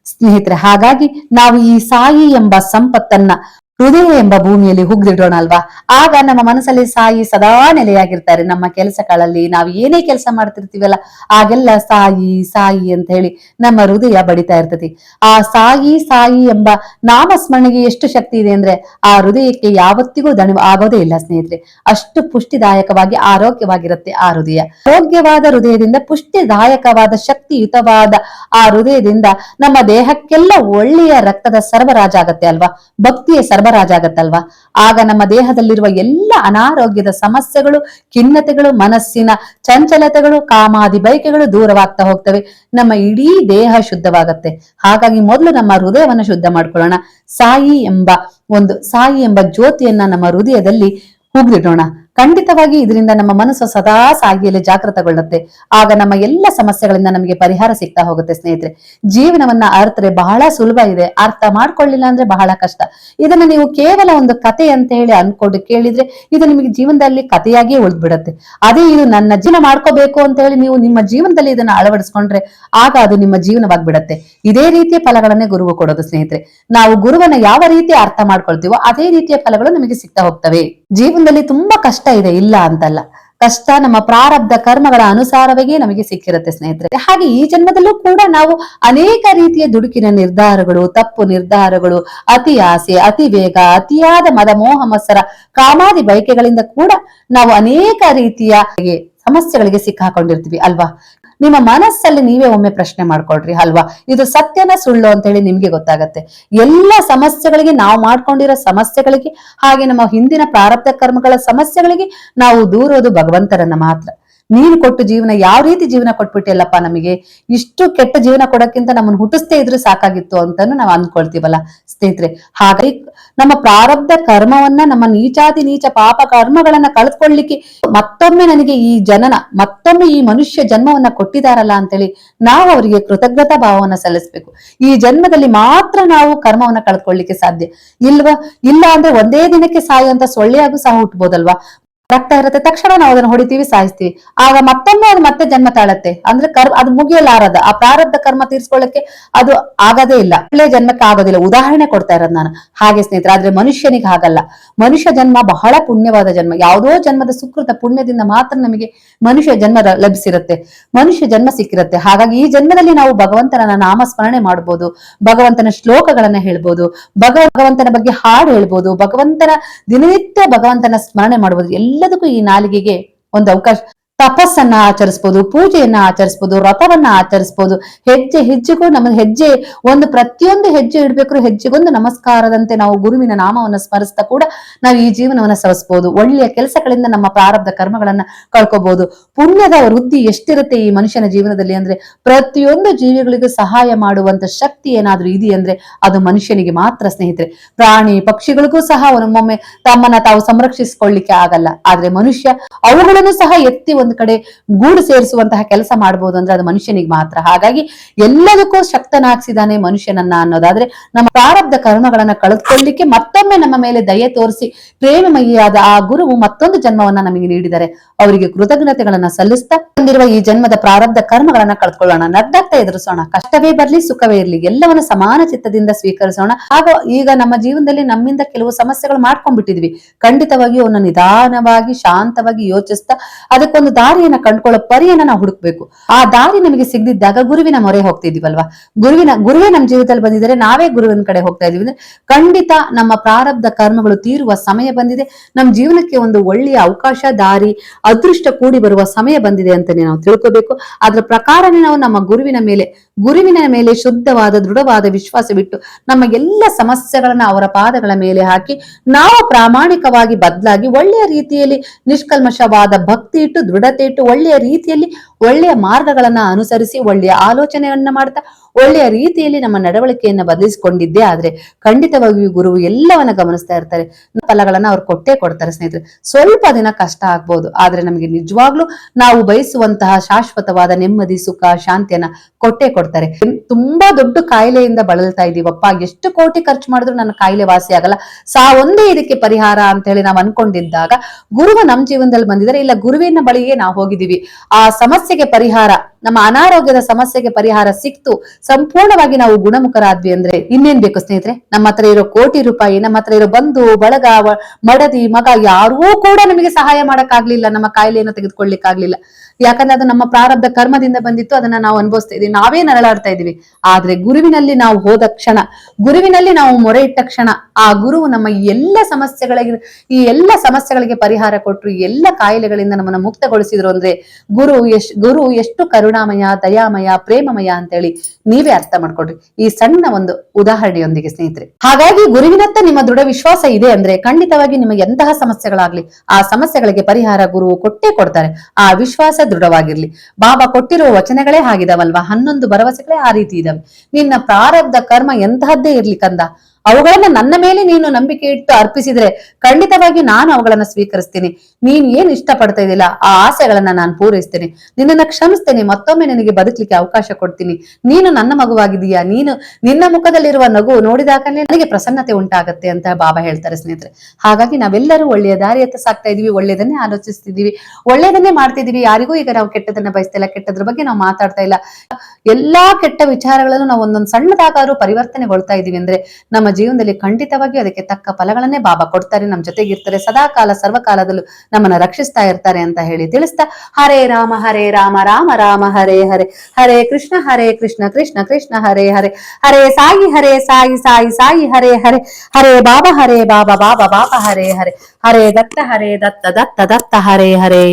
ಸ್ನೇಹಿತರೆ, ಹಾಗಾಗಿ ನಾವು ಈ ಸಾಯಿ ಎಂಬ ಸಂಪತ್ತನ್ನ ಹೃದಯ ಎಂಬ ಭೂಮಿಯಲ್ಲಿ ಹುಗ್ದಿಡೋಣ ಅಲ್ವಾ ಆಗ ನಮ್ಮ ಮನಸ್ಸಲ್ಲಿ ಸಾಯಿ ಸದಾ ನೆಲೆಯಾಗಿರ್ತಾರೆ. ನಮ್ಮ ಕೆಲಸಗಳಲ್ಲಿ ನಾವು ಏನೇ ಕೆಲಸ ಮಾಡ್ತಿರ್ತೀವಲ್ಲ, ಆಗೆಲ್ಲ ಸಾಯಿ ಸಾಯಿ ಅಂತ ಹೇಳಿ ನಮ್ಮ ಹೃದಯ ಬಡಿತಾ ಇರ್ತದೆ. ಆ ಸಾಯಿ ಸಾಯಿ ಎಂಬ ನಾಮಸ್ಮರಣೆಗೆ ಎಷ್ಟು ಶಕ್ತಿ ಇದೆ ಅಂದ್ರೆ ಆ ಹೃದಯಕ್ಕೆ ಯಾವತ್ತಿಗೂ ದಣಿ ಆಗೋದೇ ಇಲ್ಲ ಸ್ನೇಹಿತರೆ. ಅಷ್ಟು ಪುಷ್ಟಿದಾಯಕವಾಗಿ, ಆರೋಗ್ಯವಾಗಿರುತ್ತೆ ಆ ಹೃದಯ. ಆರೋಗ್ಯವಾದ ಹೃದಯದಿಂದ, ಪುಷ್ಟಿದಾಯಕವಾದ, ಶಕ್ತಿಯುತವಾದ ಆ ಹೃದಯದಿಂದ ನಮ್ಮ ದೇಹಕ್ಕೆಲ್ಲ ಒಳ್ಳೆಯ ರಕ್ತದ ಸರಬರಾಜಾಗತ್ತೆ ಅಲ್ವಾ? ಭಕ್ತಿಯ ಸರಬರಾಜಾಗತ್ತಲ್ವಾ ಆಗ ನಮ್ಮ ದೇಹದಲ್ಲಿರುವ ಎಲ್ಲ ಅನಾರೋಗ್ಯದ ಸಮಸ್ಯೆಗಳು, ಖಿನ್ನತೆಗಳು, ಮನಸ್ಸಿನ ಚಂಚಲತೆಗಳು, ಕಾಮಾದಿ ಬಯಕೆಗಳು ದೂರವಾಗ್ತಾ ಹೋಗ್ತವೆ. ನಮ್ಮ ಇಡೀ ದೇಹ ಶುದ್ಧವಾಗತ್ತೆ. ಹಾಗಾಗಿ ಮೊದಲು ನಮ್ಮ ಹೃದಯವನ್ನು ಶುದ್ಧ ಮಾಡ್ಕೊಳ್ಳೋಣ. ಸಾಯಿ ಎಂಬ ಒಂದು, ಸಾಯಿ ಎಂಬ ಜ್ಯೋತಿಯನ್ನ ನಮ್ಮ ಹೃದಯದಲ್ಲಿ ಹುಗ್ದಿಡೋಣ ಖಂಡಿತವಾಗಿ ಇದರಿಂದ ನಮ್ಮ ಮನಸ್ಸು ಸದಾ ಸಾಗಿಯಲ್ಲಿ ಜಾಗೃತಗೊಳ್ಳುತ್ತೆ. ಆಗ ನಮ್ಮ ಎಲ್ಲ ಸಮಸ್ಯೆಗಳಿಂದ ನಮಗೆ ಪರಿಹಾರ ಸಿಗ್ತಾ ಹೋಗುತ್ತೆ ಸ್ನೇಹಿತರೆ. ಜೀವನವನ್ನ ಅರ್ಥರೆ ಬಹಳ ಸುಲಭ ಇದೆ. ಅರ್ಥ ಮಾಡ್ಕೊಳ್ಳಿಲ್ಲ ಅಂದ್ರೆ ಬಹಳ ಕಷ್ಟ. ಇದನ್ನ ನೀವು ಕೇವಲ ಒಂದು ಕತೆ ಅಂತ ಹೇಳಿ ಅನ್ಕೊಂಡು ಕೇಳಿದ್ರೆ ಇದು ನಿಮಗೆ ಜೀವನದಲ್ಲಿ ಕಥೆಯಾಗಿಯೇ ಉಳಿದ್ಬಿಡುತ್ತೆ. ಅದೇ ಇದು ನನ್ನ ಜೀವನ ಮಾಡ್ಕೋಬೇಕು ಅಂತ ಹೇಳಿ ನೀವು ನಿಮ್ಮ ಜೀವನದಲ್ಲಿ ಇದನ್ನ ಅಳವಡಿಸ್ಕೊಂಡ್ರೆ ಆಗ ಅದು ನಿಮ್ಮ ಜೀವನವಾಗ್ಬಿಡತ್ತೆ. ಇದೇ ರೀತಿಯ ಫಲಗಳನ್ನೇ ಗುರುವು ಕೊಡೋದು ಸ್ನೇಹಿತರೆ. ನಾವು ಗುರುವನ್ನ ಯಾವ ರೀತಿ ಅರ್ಥ ಮಾಡ್ಕೊಳ್ತೀವೋ ಅದೇ ರೀತಿಯ ಫಲಗಳು ನಿಮಗೆ ಸಿಗ್ತಾ ಹೋಗ್ತವೆ. ಜೀವನದಲ್ಲಿ ತುಂಬಾ ಕಷ್ಟ ಇದೆ, ಇಲ್ಲ ಅಂತಲ್ಲ. ಕಷ್ಟ ನಮ್ಮ ಪ್ರಾರಬ್ಧ ಕರ್ಮಗಳ ಅನುಸಾರವಾಗಿ ನಮಗೆ ಸಿಕ್ಕಿರುತ್ತೆ ಸ್ನೇಹಿತರೆ. ಹಾಗೆ ಈ ಜನ್ಮದಲ್ಲೂ ಕೂಡ ನಾವು ಅನೇಕ ರೀತಿಯ ದುಡುಕಿನ ನಿರ್ಧಾರಗಳು, ತಪ್ಪು ನಿರ್ಧಾರಗಳು, ಅತಿ ಆಸೆ, ಅತಿ ವೇಗ, ಅತಿಯಾದ ಮದ ಮೋಹ ಕಾಮಾದಿ ಬಯಕೆಗಳಿಂದ ಕೂಡ ನಾವು ಅನೇಕ ರೀತಿಯ ಸಮಸ್ಯೆಗಳಿಗೆ ಸಿಕ್ಕಾಕೊಂಡಿರ್ತೀವಿ ಅಲ್ವಾ? ನಿಮ್ಮ ಮನಸ್ಸಲ್ಲಿ ನೀವೇ ಒಮ್ಮೆ ಪ್ರಶ್ನೆ ಮಾಡ್ಕೊಳ್ರಿ, ಅಲ್ವಾ? ಇದು ಸತ್ಯನ ಸುಳ್ಳು ಅಂತ ಹೇಳಿ ನಿಮ್ಗೆ ಗೊತ್ತಾಗತ್ತೆ. ಎಲ್ಲ ಸಮಸ್ಯೆಗಳಿಗೆ, ನಾವು ಮಾಡ್ಕೊಂಡಿರೋ ಸಮಸ್ಯೆಗಳಿಗೆ, ಹಾಗೆ ನಮ್ಮ ಹಿಂದಿನ ಪ್ರಾರಬ್ಧ ಕರ್ಮಗಳ ಸಮಸ್ಯೆಗಳಿಗೆ ನಾವು ದೂರೋದು ಭಗವಂತರನ್ನ ಮಾತ್ರ. ನೀನು ಕೊಟ್ಟು ಜೀವನ ಯಾವ ರೀತಿ ಜೀವನ ಕೊಟ್ಬಿಟ್ಟಿಲ್ಲಪ್ಪ ನಮಗೆ? ಇಷ್ಟು ಕೆಟ್ಟ ಜೀವನ ಕೊಡೋಕ್ಕಿಂತ ನಮ್ಮನ್ನು ಹುಟ್ಟಿಸ್ತೇ ಇದ್ರೆ ಸಾಕಾಗಿತ್ತು ಅಂತಾನು ನಾವು ಅನ್ಕೊಳ್ತೀವಲ್ಲ ಸ್ನೇಹಿತರೆ. ಹಾಗಾಗಿ ನಮ್ಮ ಪ್ರಾರಬ್ಧ ಕರ್ಮವನ್ನ, ನಮ್ಮ ನೀಚಾತಿ ನೀಚ ಪಾಪ ಕರ್ಮಗಳನ್ನ ಕಳೆದುಕೊಳ್ಳಿಕ್ಕೆ ಮತ್ತೊಮ್ಮೆ ನನಗೆ ಈ ಜನನ, ಮತ್ತೊಮ್ಮೆ ಈ ಮನುಷ್ಯ ಜನ್ಮವನ್ನ ಕೊಟ್ಟಿದಾರಲ್ಲ ಅಂತೇಳಿ ನಾವು ಅವರಿಗೆ ಕೃತಜ್ಞತಾ ಭಾವವನ್ನ ಸಲ್ಲಿಸ್ಬೇಕು. ಈ ಜನ್ಮದಲ್ಲಿ ಮಾತ್ರ ನಾವು ಕರ್ಮವನ್ನ ಕಳೆದುಕೊಳ್ಳಿಕ್ಕೆ ಸಾಧ್ಯ. ಇಲ್ವಾ? ಇಲ್ಲ ಅಂದ್ರೆ ಒಂದೇ ದಿನಕ್ಕೆ ಸಾಯುವಂತ ಸೊಳ್ಳೆಯಾಗೂ ಸಹ ಹುಟ್ಬೋದಲ್ವಾ? ರಕ್ತ ಇರುತ್ತೆ. ತಕ್ಷಣ ನಾವು ಅದನ್ನ ಹೊಡಿತೀವಿ, ಸಾಯಿಸ್ತೀವಿ. ಆಗ ಮತ್ತೊಮ್ಮೆ ಅದು ಮತ್ತೆ ಜನ್ಮ ತಾಳತ್ತೆ. ಅಂದ್ರೆ ಕರ್ಮ ಅದು ಮುಗಿಯಲಾರದ, ಆ ಪ್ರಾರಬ್ಧ ಕರ್ಮ ತೀರ್ಸ್ಕೊಳ್ಳಕ್ಕೆ ಅದು ಆಗದೇ ಇಲ್ಲ. ಒಳ್ಳೆ ಜನ್ಮಕ್ಕೆ ಆಗೋದಿಲ್ಲ. ಉದಾಹರಣೆ ಕೊಡ್ತಾ ಇರೋದು ನಾನು. ಹಾಗೆ ಸ್ನೇಹಿತರೆ, ಆದ್ರೆ ಮನುಷ್ಯನಿಗೆ ಹಾಗಲ್ಲ. ಮನುಷ್ಯ ಜನ್ಮ ಬಹಳ ಪುಣ್ಯವಾದ ಜನ್ಮ. ಯಾವುದೋ ಜನ್ಮದ ಸುಕೃತ ಪುಣ್ಯದಿಂದ ಮಾತ್ರ ನಮಗೆ ಮನುಷ್ಯ ಜನ್ಮ ಲಭಿಸಿರುತ್ತೆ. ಮನುಷ್ಯ ಜನ್ಮ ಸಿಕ್ಕಿರುತ್ತೆ. ಹಾಗಾಗಿ ಈ ಜನ್ಮದಲ್ಲಿ ನಾವು ಭಗವಂತನ ನಾಮಸ್ಮರಣೆ ಮಾಡ್ಬೋದು. ಭಗವಂತನ ಶ್ಲೋಕಗಳನ್ನ ಹೇಳ್ಬೋದು. ಭಗವ ಭಗವಂತನ ಬಗ್ಗೆ ಹಾಡು ಹೇಳ್ಬೋದು. ಭಗವಂತನ ದಿನನಿತ್ಯ ಭಗವಂತನ ಸ್ಮರಣೆ ಮಾಡ್ಬೋದು. ಎಲ್ಲದಕ್ಕೂ ಈ ನಾಲಿಗೆಗೆ ಒಂದು ಅವಕಾಶ ತಪಸ್ಸನ್ನ ಆಚರಿಸ್ಬೋದು, ಪೂಜೆಯನ್ನ ಆಚರಿಸ್ಬೋದು, ವ್ರತವನ್ನ ಆಚರಿಸ್ಬೋದು. ಹೆಜ್ಜೆ, ಹೆಜ್ಜೆಗೂ ನಮ್ಮ ಹೆಜ್ಜೆ, ಒಂದು ಪ್ರತಿಯೊಂದು ಹೆಜ್ಜೆ ಇಡ್ಬೇಕು ಹೆಜ್ಜೆಗೊಂದು ನಮಸ್ಕಾರದಂತೆ ನಾವು ಗುರುವಿನ ನಾಮವನ್ನ ಸ್ಮರಿಸ್ತಾ ಕೂಡ ನಾವು ಈ ಜೀವನವನ್ನ ಸವಿಸ್ಬೋದು. ಒಳ್ಳೆಯ ಕೆಲಸಗಳಿಂದ ನಮ್ಮ ಪ್ರಾರಬ್ಧ ಕರ್ಮಗಳನ್ನ ಕಳ್ಕೋಬಹುದು ಪುಣ್ಯದ ವೃದ್ಧಿ ಎಷ್ಟಿರುತ್ತೆ ಈ ಮನುಷ್ಯನ ಜೀವನದಲ್ಲಿ ಅಂದ್ರೆ ಪ್ರತಿಯೊಂದು ಜೀವಿಗಳಿಗೂ ಸಹಾಯ ಮಾಡುವಂತ ಶಕ್ತಿ ಏನಾದ್ರೂ ಇದೆಯಂದ್ರೆ ಅದು ಮನುಷ್ಯನಿಗೆ ಮಾತ್ರ ಸ್ನೇಹಿತರೆ. ಪ್ರಾಣಿ ಪಕ್ಷಿಗಳಿಗೂ ಸಹ ಒಮ್ಮೊಮ್ಮೆ ತಮ್ಮನ್ನ ತಾವು ಸಂರಕ್ಷಿಸಿಕೊಳ್ಳಿಕ್ಕೆ ಆಗಲ್ಲ. ಆದ್ರೆ ಮನುಷ್ಯ ಅವುಗಳನ್ನು ಸಹ ಎತ್ತಿ ಒಂದು ಕಡೆ ಗೂಡು ಸೇರಿಸುವಂತಹ ಕೆಲಸ ಮಾಡಬಹುದು ಅಂದ್ರೆ ಅದು ಮನುಷ್ಯನಿಗೆ ಮಾತ್ರ. ಹಾಗಾಗಿ ಎಲ್ಲದಕ್ಕೂ ಶಕ್ತನಾಗಿಸಿದಾನೆ ಮನುಷ್ಯನನ್ನ ಅನ್ನೋದಾದ್ರೆ ನಮ್ಮ ಪ್ರಾರಬ್ಧ ಕರ್ಮಗಳನ್ನ ಕಳೆದುಕೊಳ್ಳಿಕ್ಕೆ ಮತ್ತೊಮ್ಮೆ ನಮ್ಮ ಮೇಲೆ ದಯೆ ತೋರಿಸಿ ಪ್ರೇಮಮಯಿಯಾದ ಆ ಗುರುವು ಮತ್ತೊಂದು ಜನ್ಮವನ್ನ ನಮಗೆ ನೀಡಿದರೆ ಅವರಿಗೆ ಕೃತಜ್ಞತೆಗಳನ್ನ ಸಲ್ಲಿಸ್ತಾ ಬಂದಿರುವ ಈ ಜನ್ಮದ ಪ್ರಾರಬ್ಧ ಕರ್ಮಗಳನ್ನ ಕಳೆದುಕೊಳ್ಳೋಣ. ನಗ್ನಗ್ತಾ ಎದುರಿಸೋಣ. ಕಷ್ಟವೇ ಬರ್ಲಿ, ಸುಖವೇ ಇರ್ಲಿ, ಎಲ್ಲವನ್ನ ಸಮಾನ ಚಿತ್ತದಿಂದ ಸ್ವೀಕರಿಸೋಣ. ಹಾಗೂ ಈಗ ನಮ್ಮ ಜೀವನದಲ್ಲಿ ನಮ್ಮಿಂದ ಕೆಲವು ಸಮಸ್ಯೆಗಳು ಮಾಡ್ಕೊಂಡ್ಬಿಟ್ಟಿದ್ವಿ. ಖಂಡಿತವಾಗಿ ಅವನ್ನ ನಿಧಾನವಾಗಿ, ಶಾಂತವಾಗಿ ಯೋಚಿಸ್ತಾ ಅದಕ್ಕೊಂದು ದಾರಿಯನ್ನ ಕಂಡುಕೊಳ್ಳೋ ಪರಿಯನ್ನ ನಾವು ಹುಡುಕ್ಬೇಕು. ಆ ದಾರಿ ನಮಗೆ ಸಿಗದಿದ್ದಾಗ ಗುರುವಿನ ಮೊರೆ ಹೋಗ್ತಿದೀವಲ್ವಾ? ಗುರುವಿನ, ಗುರುವೇ ನಮ್ಮ ಜೀವಿತದಲ್ಲಿ ಬಂದಿದ್ದಾರೆ, ನಾವೇ ಗುರುವಿನ ಕಡೆ ಹೋಗ್ತಾ ಇದೀವಿ ಅಂದ್ರೆ ಖಂಡಿತ ನಮ್ಮ ಪ್ರಾರಬ್ಧ ಕರ್ಮಗಳು ತೀರುವ ಸಮಯ ಬಂದಿದೆ. ನಮ್ಮ ಜೀವನಕ್ಕೆ ಒಂದು ಒಳ್ಳೆಯ ಅವಕಾಶ, ದಾರಿ, ಅದೃಷ್ಟ ಕೂಡಿ ಬರುವ ಸಮಯ ಬಂದಿದೆ ಅಂತಾನೆ ನಾವು ತಿಳ್ಕೋಬೇಕು. ಅದ್ರ ಪ್ರಕಾರನೇ ನಾವು ನಮ್ಮ ಗುರುವಿನ ಮೇಲೆ ಗುರುವಿನ ಮೇಲೆ ಶುದ್ಧವಾದ, ದೃಢವಾದ ವಿಶ್ವಾಸವಿಟ್ಟು ನಮ್ಮ ಎಲ್ಲ ಸಮಸ್ಯೆಗಳನ್ನ ಅವರ ಪಾದಗಳ ಮೇಲೆ ಹಾಕಿ ನಾವು ಪ್ರಾಮಾಣಿಕವಾಗಿ ಬದಲಾಗಿ ಒಳ್ಳೆಯ ರೀತಿಯಲ್ಲಿ ನಿಷ್ಕಲ್ಮಶವಾದ ಭಕ್ತಿ ಇಟ್ಟು ದೃಢತೆ ಇಟ್ಟು ಒಳ್ಳೆಯ ರೀತಿಯಲ್ಲಿ ಒಳ್ಳೆಯ ಮಾರ್ಗಗಳನ್ನ ಅನುಸರಿಸಿ ಒಳ್ಳೆಯ ಆಲೋಚನೆಯನ್ನ ಮಾಡ್ತಾ ಒಳ್ಳೆಯ ರೀತಿಯಲ್ಲಿ ನಮ್ಮ ನಡವಳಿಕೆಯನ್ನ ಬದಲಿಸಿಕೊಂಡಿದ್ದೇ ಆದ್ರೆ ಖಂಡಿತವಾಗಿಯೂ ಗುರು ಎಲ್ಲವನ್ನ ಗಮನಿಸ್ತಾ ಇರ್ತಾರೆ. ಫಲಗಳನ್ನ ಅವ್ರು ಕೊಟ್ಟೇ ಕೊಡ್ತಾರೆ ಸ್ನೇಹಿತರೆ. ಸ್ವಲ್ಪ ದಿನ ಕಷ್ಟ ಆಗ್ಬೋದು, ಆದ್ರೆ ನಮಗೆ ನಿಜವಾಗ್ಲೂ ನಾವು ಬಯಸುವಂತಹ ಶಾಶ್ವತವಾದ ನೆಮ್ಮದಿ, ಸುಖ, ಶಾಂತಿಯನ್ನ ಕೊಟ್ಟೇ ಕೊಡ್ತಾರೆ. ತುಂಬಾ ದೊಡ್ಡ ಕಾಯಿಲೆಯಿಂದ ಬಳಲ್ತಾ ಇದೀವಪ್ಪ. ಎಷ್ಟು ಕೋಟಿ ಖರ್ಚು ಮಾಡಿದ್ರು ನನ್ನ ಕಾಯಿಲೆ ವಾಸಿ ಆಗಲ್ಲ. ಸಾ ಒಂದೇ ಇದಕ್ಕೆ ಪರಿಹಾರ ಅಂತ ಹೇಳಿ ನಾವು ಅನ್ಕೊಂಡಿದ್ದಾಗ ಗುರುವ ನಮ್ ಜೀವನದಲ್ಲಿ ಬಂದಿದ್ದಾರೆ. ಇಲ್ಲ, ಗುರುವಿನ ಬಳಿಗೆ ನಾವು ಹೋಗಿದೀವಿ ಆ ಸಮಸ್ಯೆಗೆ ಪರಿಹಾರ, ನಮ್ಮ ಅನಾರೋಗ್ಯದ ಸಮಸ್ಯೆಗೆ ಪರಿಹಾರ ಸಿಕ್ತು. ಸಂಪೂರ್ಣವಾಗಿ ನಾವು ಗುಣಮುಖರಾದ್ವಿ ಅಂದ್ರೆ ಇನ್ನೇನ್ ಬೇಕು ಸ್ನೇಹಿತರೆ? ನಮ್ಮ ಹತ್ರ ಇರೋ ಕೋಟಿ ರೂಪಾಯಿ, ನಮ್ಮ ಹತ್ರ ಇರೋ ಬಂಧು, ಬಳಗ ಮಡದಿ, ಮಗ, ಯಾರೂ ಕೂಡ ನಮಗೆ ಸಹಾಯ ಮಾಡಕ್ಕಾಗ್ಲಿಲ್ಲ, ನಮ್ಮ ಕಾಯಿಲೆಯನ್ನು ತೆಗೆದುಕೊಳ್ಳಿಕ್ಕಾಗ್ಲಿಲ್ಲ. ಯಾಕಂದ್ರೆ ಅದು ನಮ್ಮ ಪ್ರಾರಬ್ಧ ಕರ್ಮದಿಂದ ಬಂದಿತ್ತು, ಅದನ್ನ ನಾವು ಅನುಭವಿಸ್ತಾ ಇದೀವಿ. ನಾವೇ ನರಳಾಡ್ತಾ ಇದೀವಿ. ಆದ್ರೆ ಗುರುವಿನಲ್ಲಿ ನಾವು ಹೋದ ಕ್ಷಣ, ಗುರುವಿನಲ್ಲಿ ನಾವು ಮೊರೆ ಇಟ್ಟ ಕ್ಷಣ, ಆ ಗುರುವು ನಮ್ಮ ಎಲ್ಲ ಸಮಸ್ಯೆಗಳಿಗೆ, ಈ ಎಲ್ಲ ಸಮಸ್ಯೆಗಳಿಗೆ ಪರಿಹಾರ ಕೊಟ್ಟರು ಎಲ್ಲ ಕಾಯಿಲೆಗಳಿಂದ ನಮ್ಮನ್ನ ಮುಕ್ತಗೊಳಿಸಿದ್ರು ಅಂದ್ರೆ ಗುರು ಎಷ್ಟ್ ಗುರು ಎಷ್ಟು ಕರುಣಾಮಯ, ದಯಾಮಯ, ಪ್ರೇಮಮಯ ಅಂತ ಹೇಳಿ ನೀವೇ ಅರ್ಥ ಮಾಡ್ಕೊಡ್ರಿ ಈ ಸಣ್ಣ ಒಂದು ಉದಾಹರಣೆಯೊಂದಿಗೆ ಸ್ನೇಹಿತರೆ. ಹಾಗಾಗಿ ಗುರುವಿನತ್ತ ನಿಮ್ಮ ದೃಢ ವಿಶ್ವಾಸ ಇದೆ ಅಂದ್ರೆ ಖಂಡಿತವಾಗಿ ನಿಮಗೆ ಎಂತಹ ಸಮಸ್ಯೆಗಳಾಗ್ಲಿ, ಆ ಸಮಸ್ಯೆಗಳಿಗೆ ಪರಿಹಾರ ಗುರು ಕೊಟ್ಟೇ ಕೊಡ್ತಾರೆ. ಆ ವಿಶ್ವಾಸ ದೃಢವಾಗಿರ್ಲಿ. ಬಾಬಾ ಕೊಟ್ಟಿರುವ ವಚನಗಳೇ ಆಗಿದಾವಲ್ವಾ ಹನ್ನೊಂದು ಭರವಸೆಗಳೇ ಆ ರೀತಿ ಇದಾವೆ. ನಿನ್ನ ಪ್ರಾರಬ್ಧ ಕರ್ಮ ಎಂತಹದ್ದೇ ಇರ್ಲಿ ಕಂದ. ಅವುಗಳನ್ನ ನನ್ನ ಮೇಲೆ ನೀನು ನಂಬಿಕೆ ಇಟ್ಟು ಅರ್ಪಿಸಿದ್ರೆ ಖಂಡಿತವಾಗಿ ನಾನು ಅವುಗಳನ್ನ ಸ್ವೀಕರಿಸ್ತೀನಿ. ನೀನ್ ಏನ್ ಇಷ್ಟಪಡ್ತಾ ಇದ್ದಿಲ್ಲ, ಆ ಆಸೆಗಳನ್ನ ನಾನು ಪೂರೈಸ್ತೇನೆ. ನಿನ್ನನ್ನ ಕ್ಷಮಿಸ್ತೇನೆ, ಮತ್ತೊಮ್ಮೆ ನಿನಗೆ ಬದುಕಲಿಕ್ಕೆ ಅವಕಾಶ ಕೊಡ್ತೀನಿ. ನೀನು ನನ್ನ ಮಗುವಾಗಿದೀಯಾ ನೀನು ನಿನ್ನ ಮುಖದಲ್ಲಿರುವ ನಗು ನೋಡಿದಾಗಲೇ ನನಗೆ ಪ್ರಸನ್ನತೆ ಉಂಟಾಗತ್ತೆ ಅಂತ ಬಾಬಾ ಹೇಳ್ತಾರೆ ಸ್ನೇಹಿತರೆ. ಹಾಗಾಗಿ ನಾವೆಲ್ಲರೂ ಒಳ್ಳೆಯ ದಾರಿಯತ್ತ ಸಾಕ್ತಾ ಇದೀವಿ, ಒಳ್ಳೆಯದನ್ನೇ ಆಲೋಚಿಸ್ತಿದೀವಿ, ಒಳ್ಳೆಯದನ್ನೇ ಮಾಡ್ತಿದೀವಿ. ಯಾರಿಗೂ ಈಗ ನಾವು ಕೆಟ್ಟದನ್ನ ಬಯಸ್ತಿಲ್ಲ ಕೆಟ್ಟದ್ರ ಬಗ್ಗೆ ನಾವು ಮಾತಾಡ್ತಾ ಇಲ್ಲ. ಎಲ್ಲಾ ಕೆಟ್ಟ ವಿಚಾರಗಳನ್ನು ನಾವು ಒಂದೊಂದು ಸಣ್ಣದಾಗಾದ್ರೂ ಪರಿವರ್ತನೆಗೊಳ್ತಾ ಇದೀವಿ ಅಂದ್ರೆ ನಮ್ಮ ಜೀವನದಲ್ಲಿ ಖಂಡಿತವಾಗಿಯೂ ಅದಕ್ಕೆ ತಕ್ಕ ಫಲಗಳನ್ನೇ ಬಾಬಾ ಕೊಡ್ತಾರೆ ನಮ್ಮ ಜೊತೆಗಿರ್ತಾರೆ ಸದಾ ಕಾಲ ಸರ್ವಕಾಲದಲ್ಲೂ ನಮ್ಮನ್ನ ರಕ್ಷಿಸ್ತಾ ಇರ್ತಾರೆ ಅಂತ ಹೇಳಿ ತಿಳಿಸ್ತಾ, ಹರೇ ರಾಮ ಹರೇ ರಾಮ ರಾಮ ರಾಮ, ಹರೇ ಹರೇ ಹರೇ ಕೃಷ್ಣ ಹರೇ ಕೃಷ್ಣ ಕೃಷ್ಣ ಕೃಷ್ಣ, ಹರೇ ಹರೇ ಹರೇ ಸಾಯಿ ಹರೇ ಸಾಯಿ ಸಾಯಿ ಸಾಯಿ, ಹರೇ ಹರೇ ಹರೇ ಬಾಬಾ ಹರೇ ಬಾಬಾ ಬಾಬಾ ಬಾಬಾ, ಹರೇ ಹರೇ ಹರೇ ದತ್ತ ಹರೇ ದತ್ತ ದತ್ತ ದತ್ತ, ಹರೇ ಹರೇ.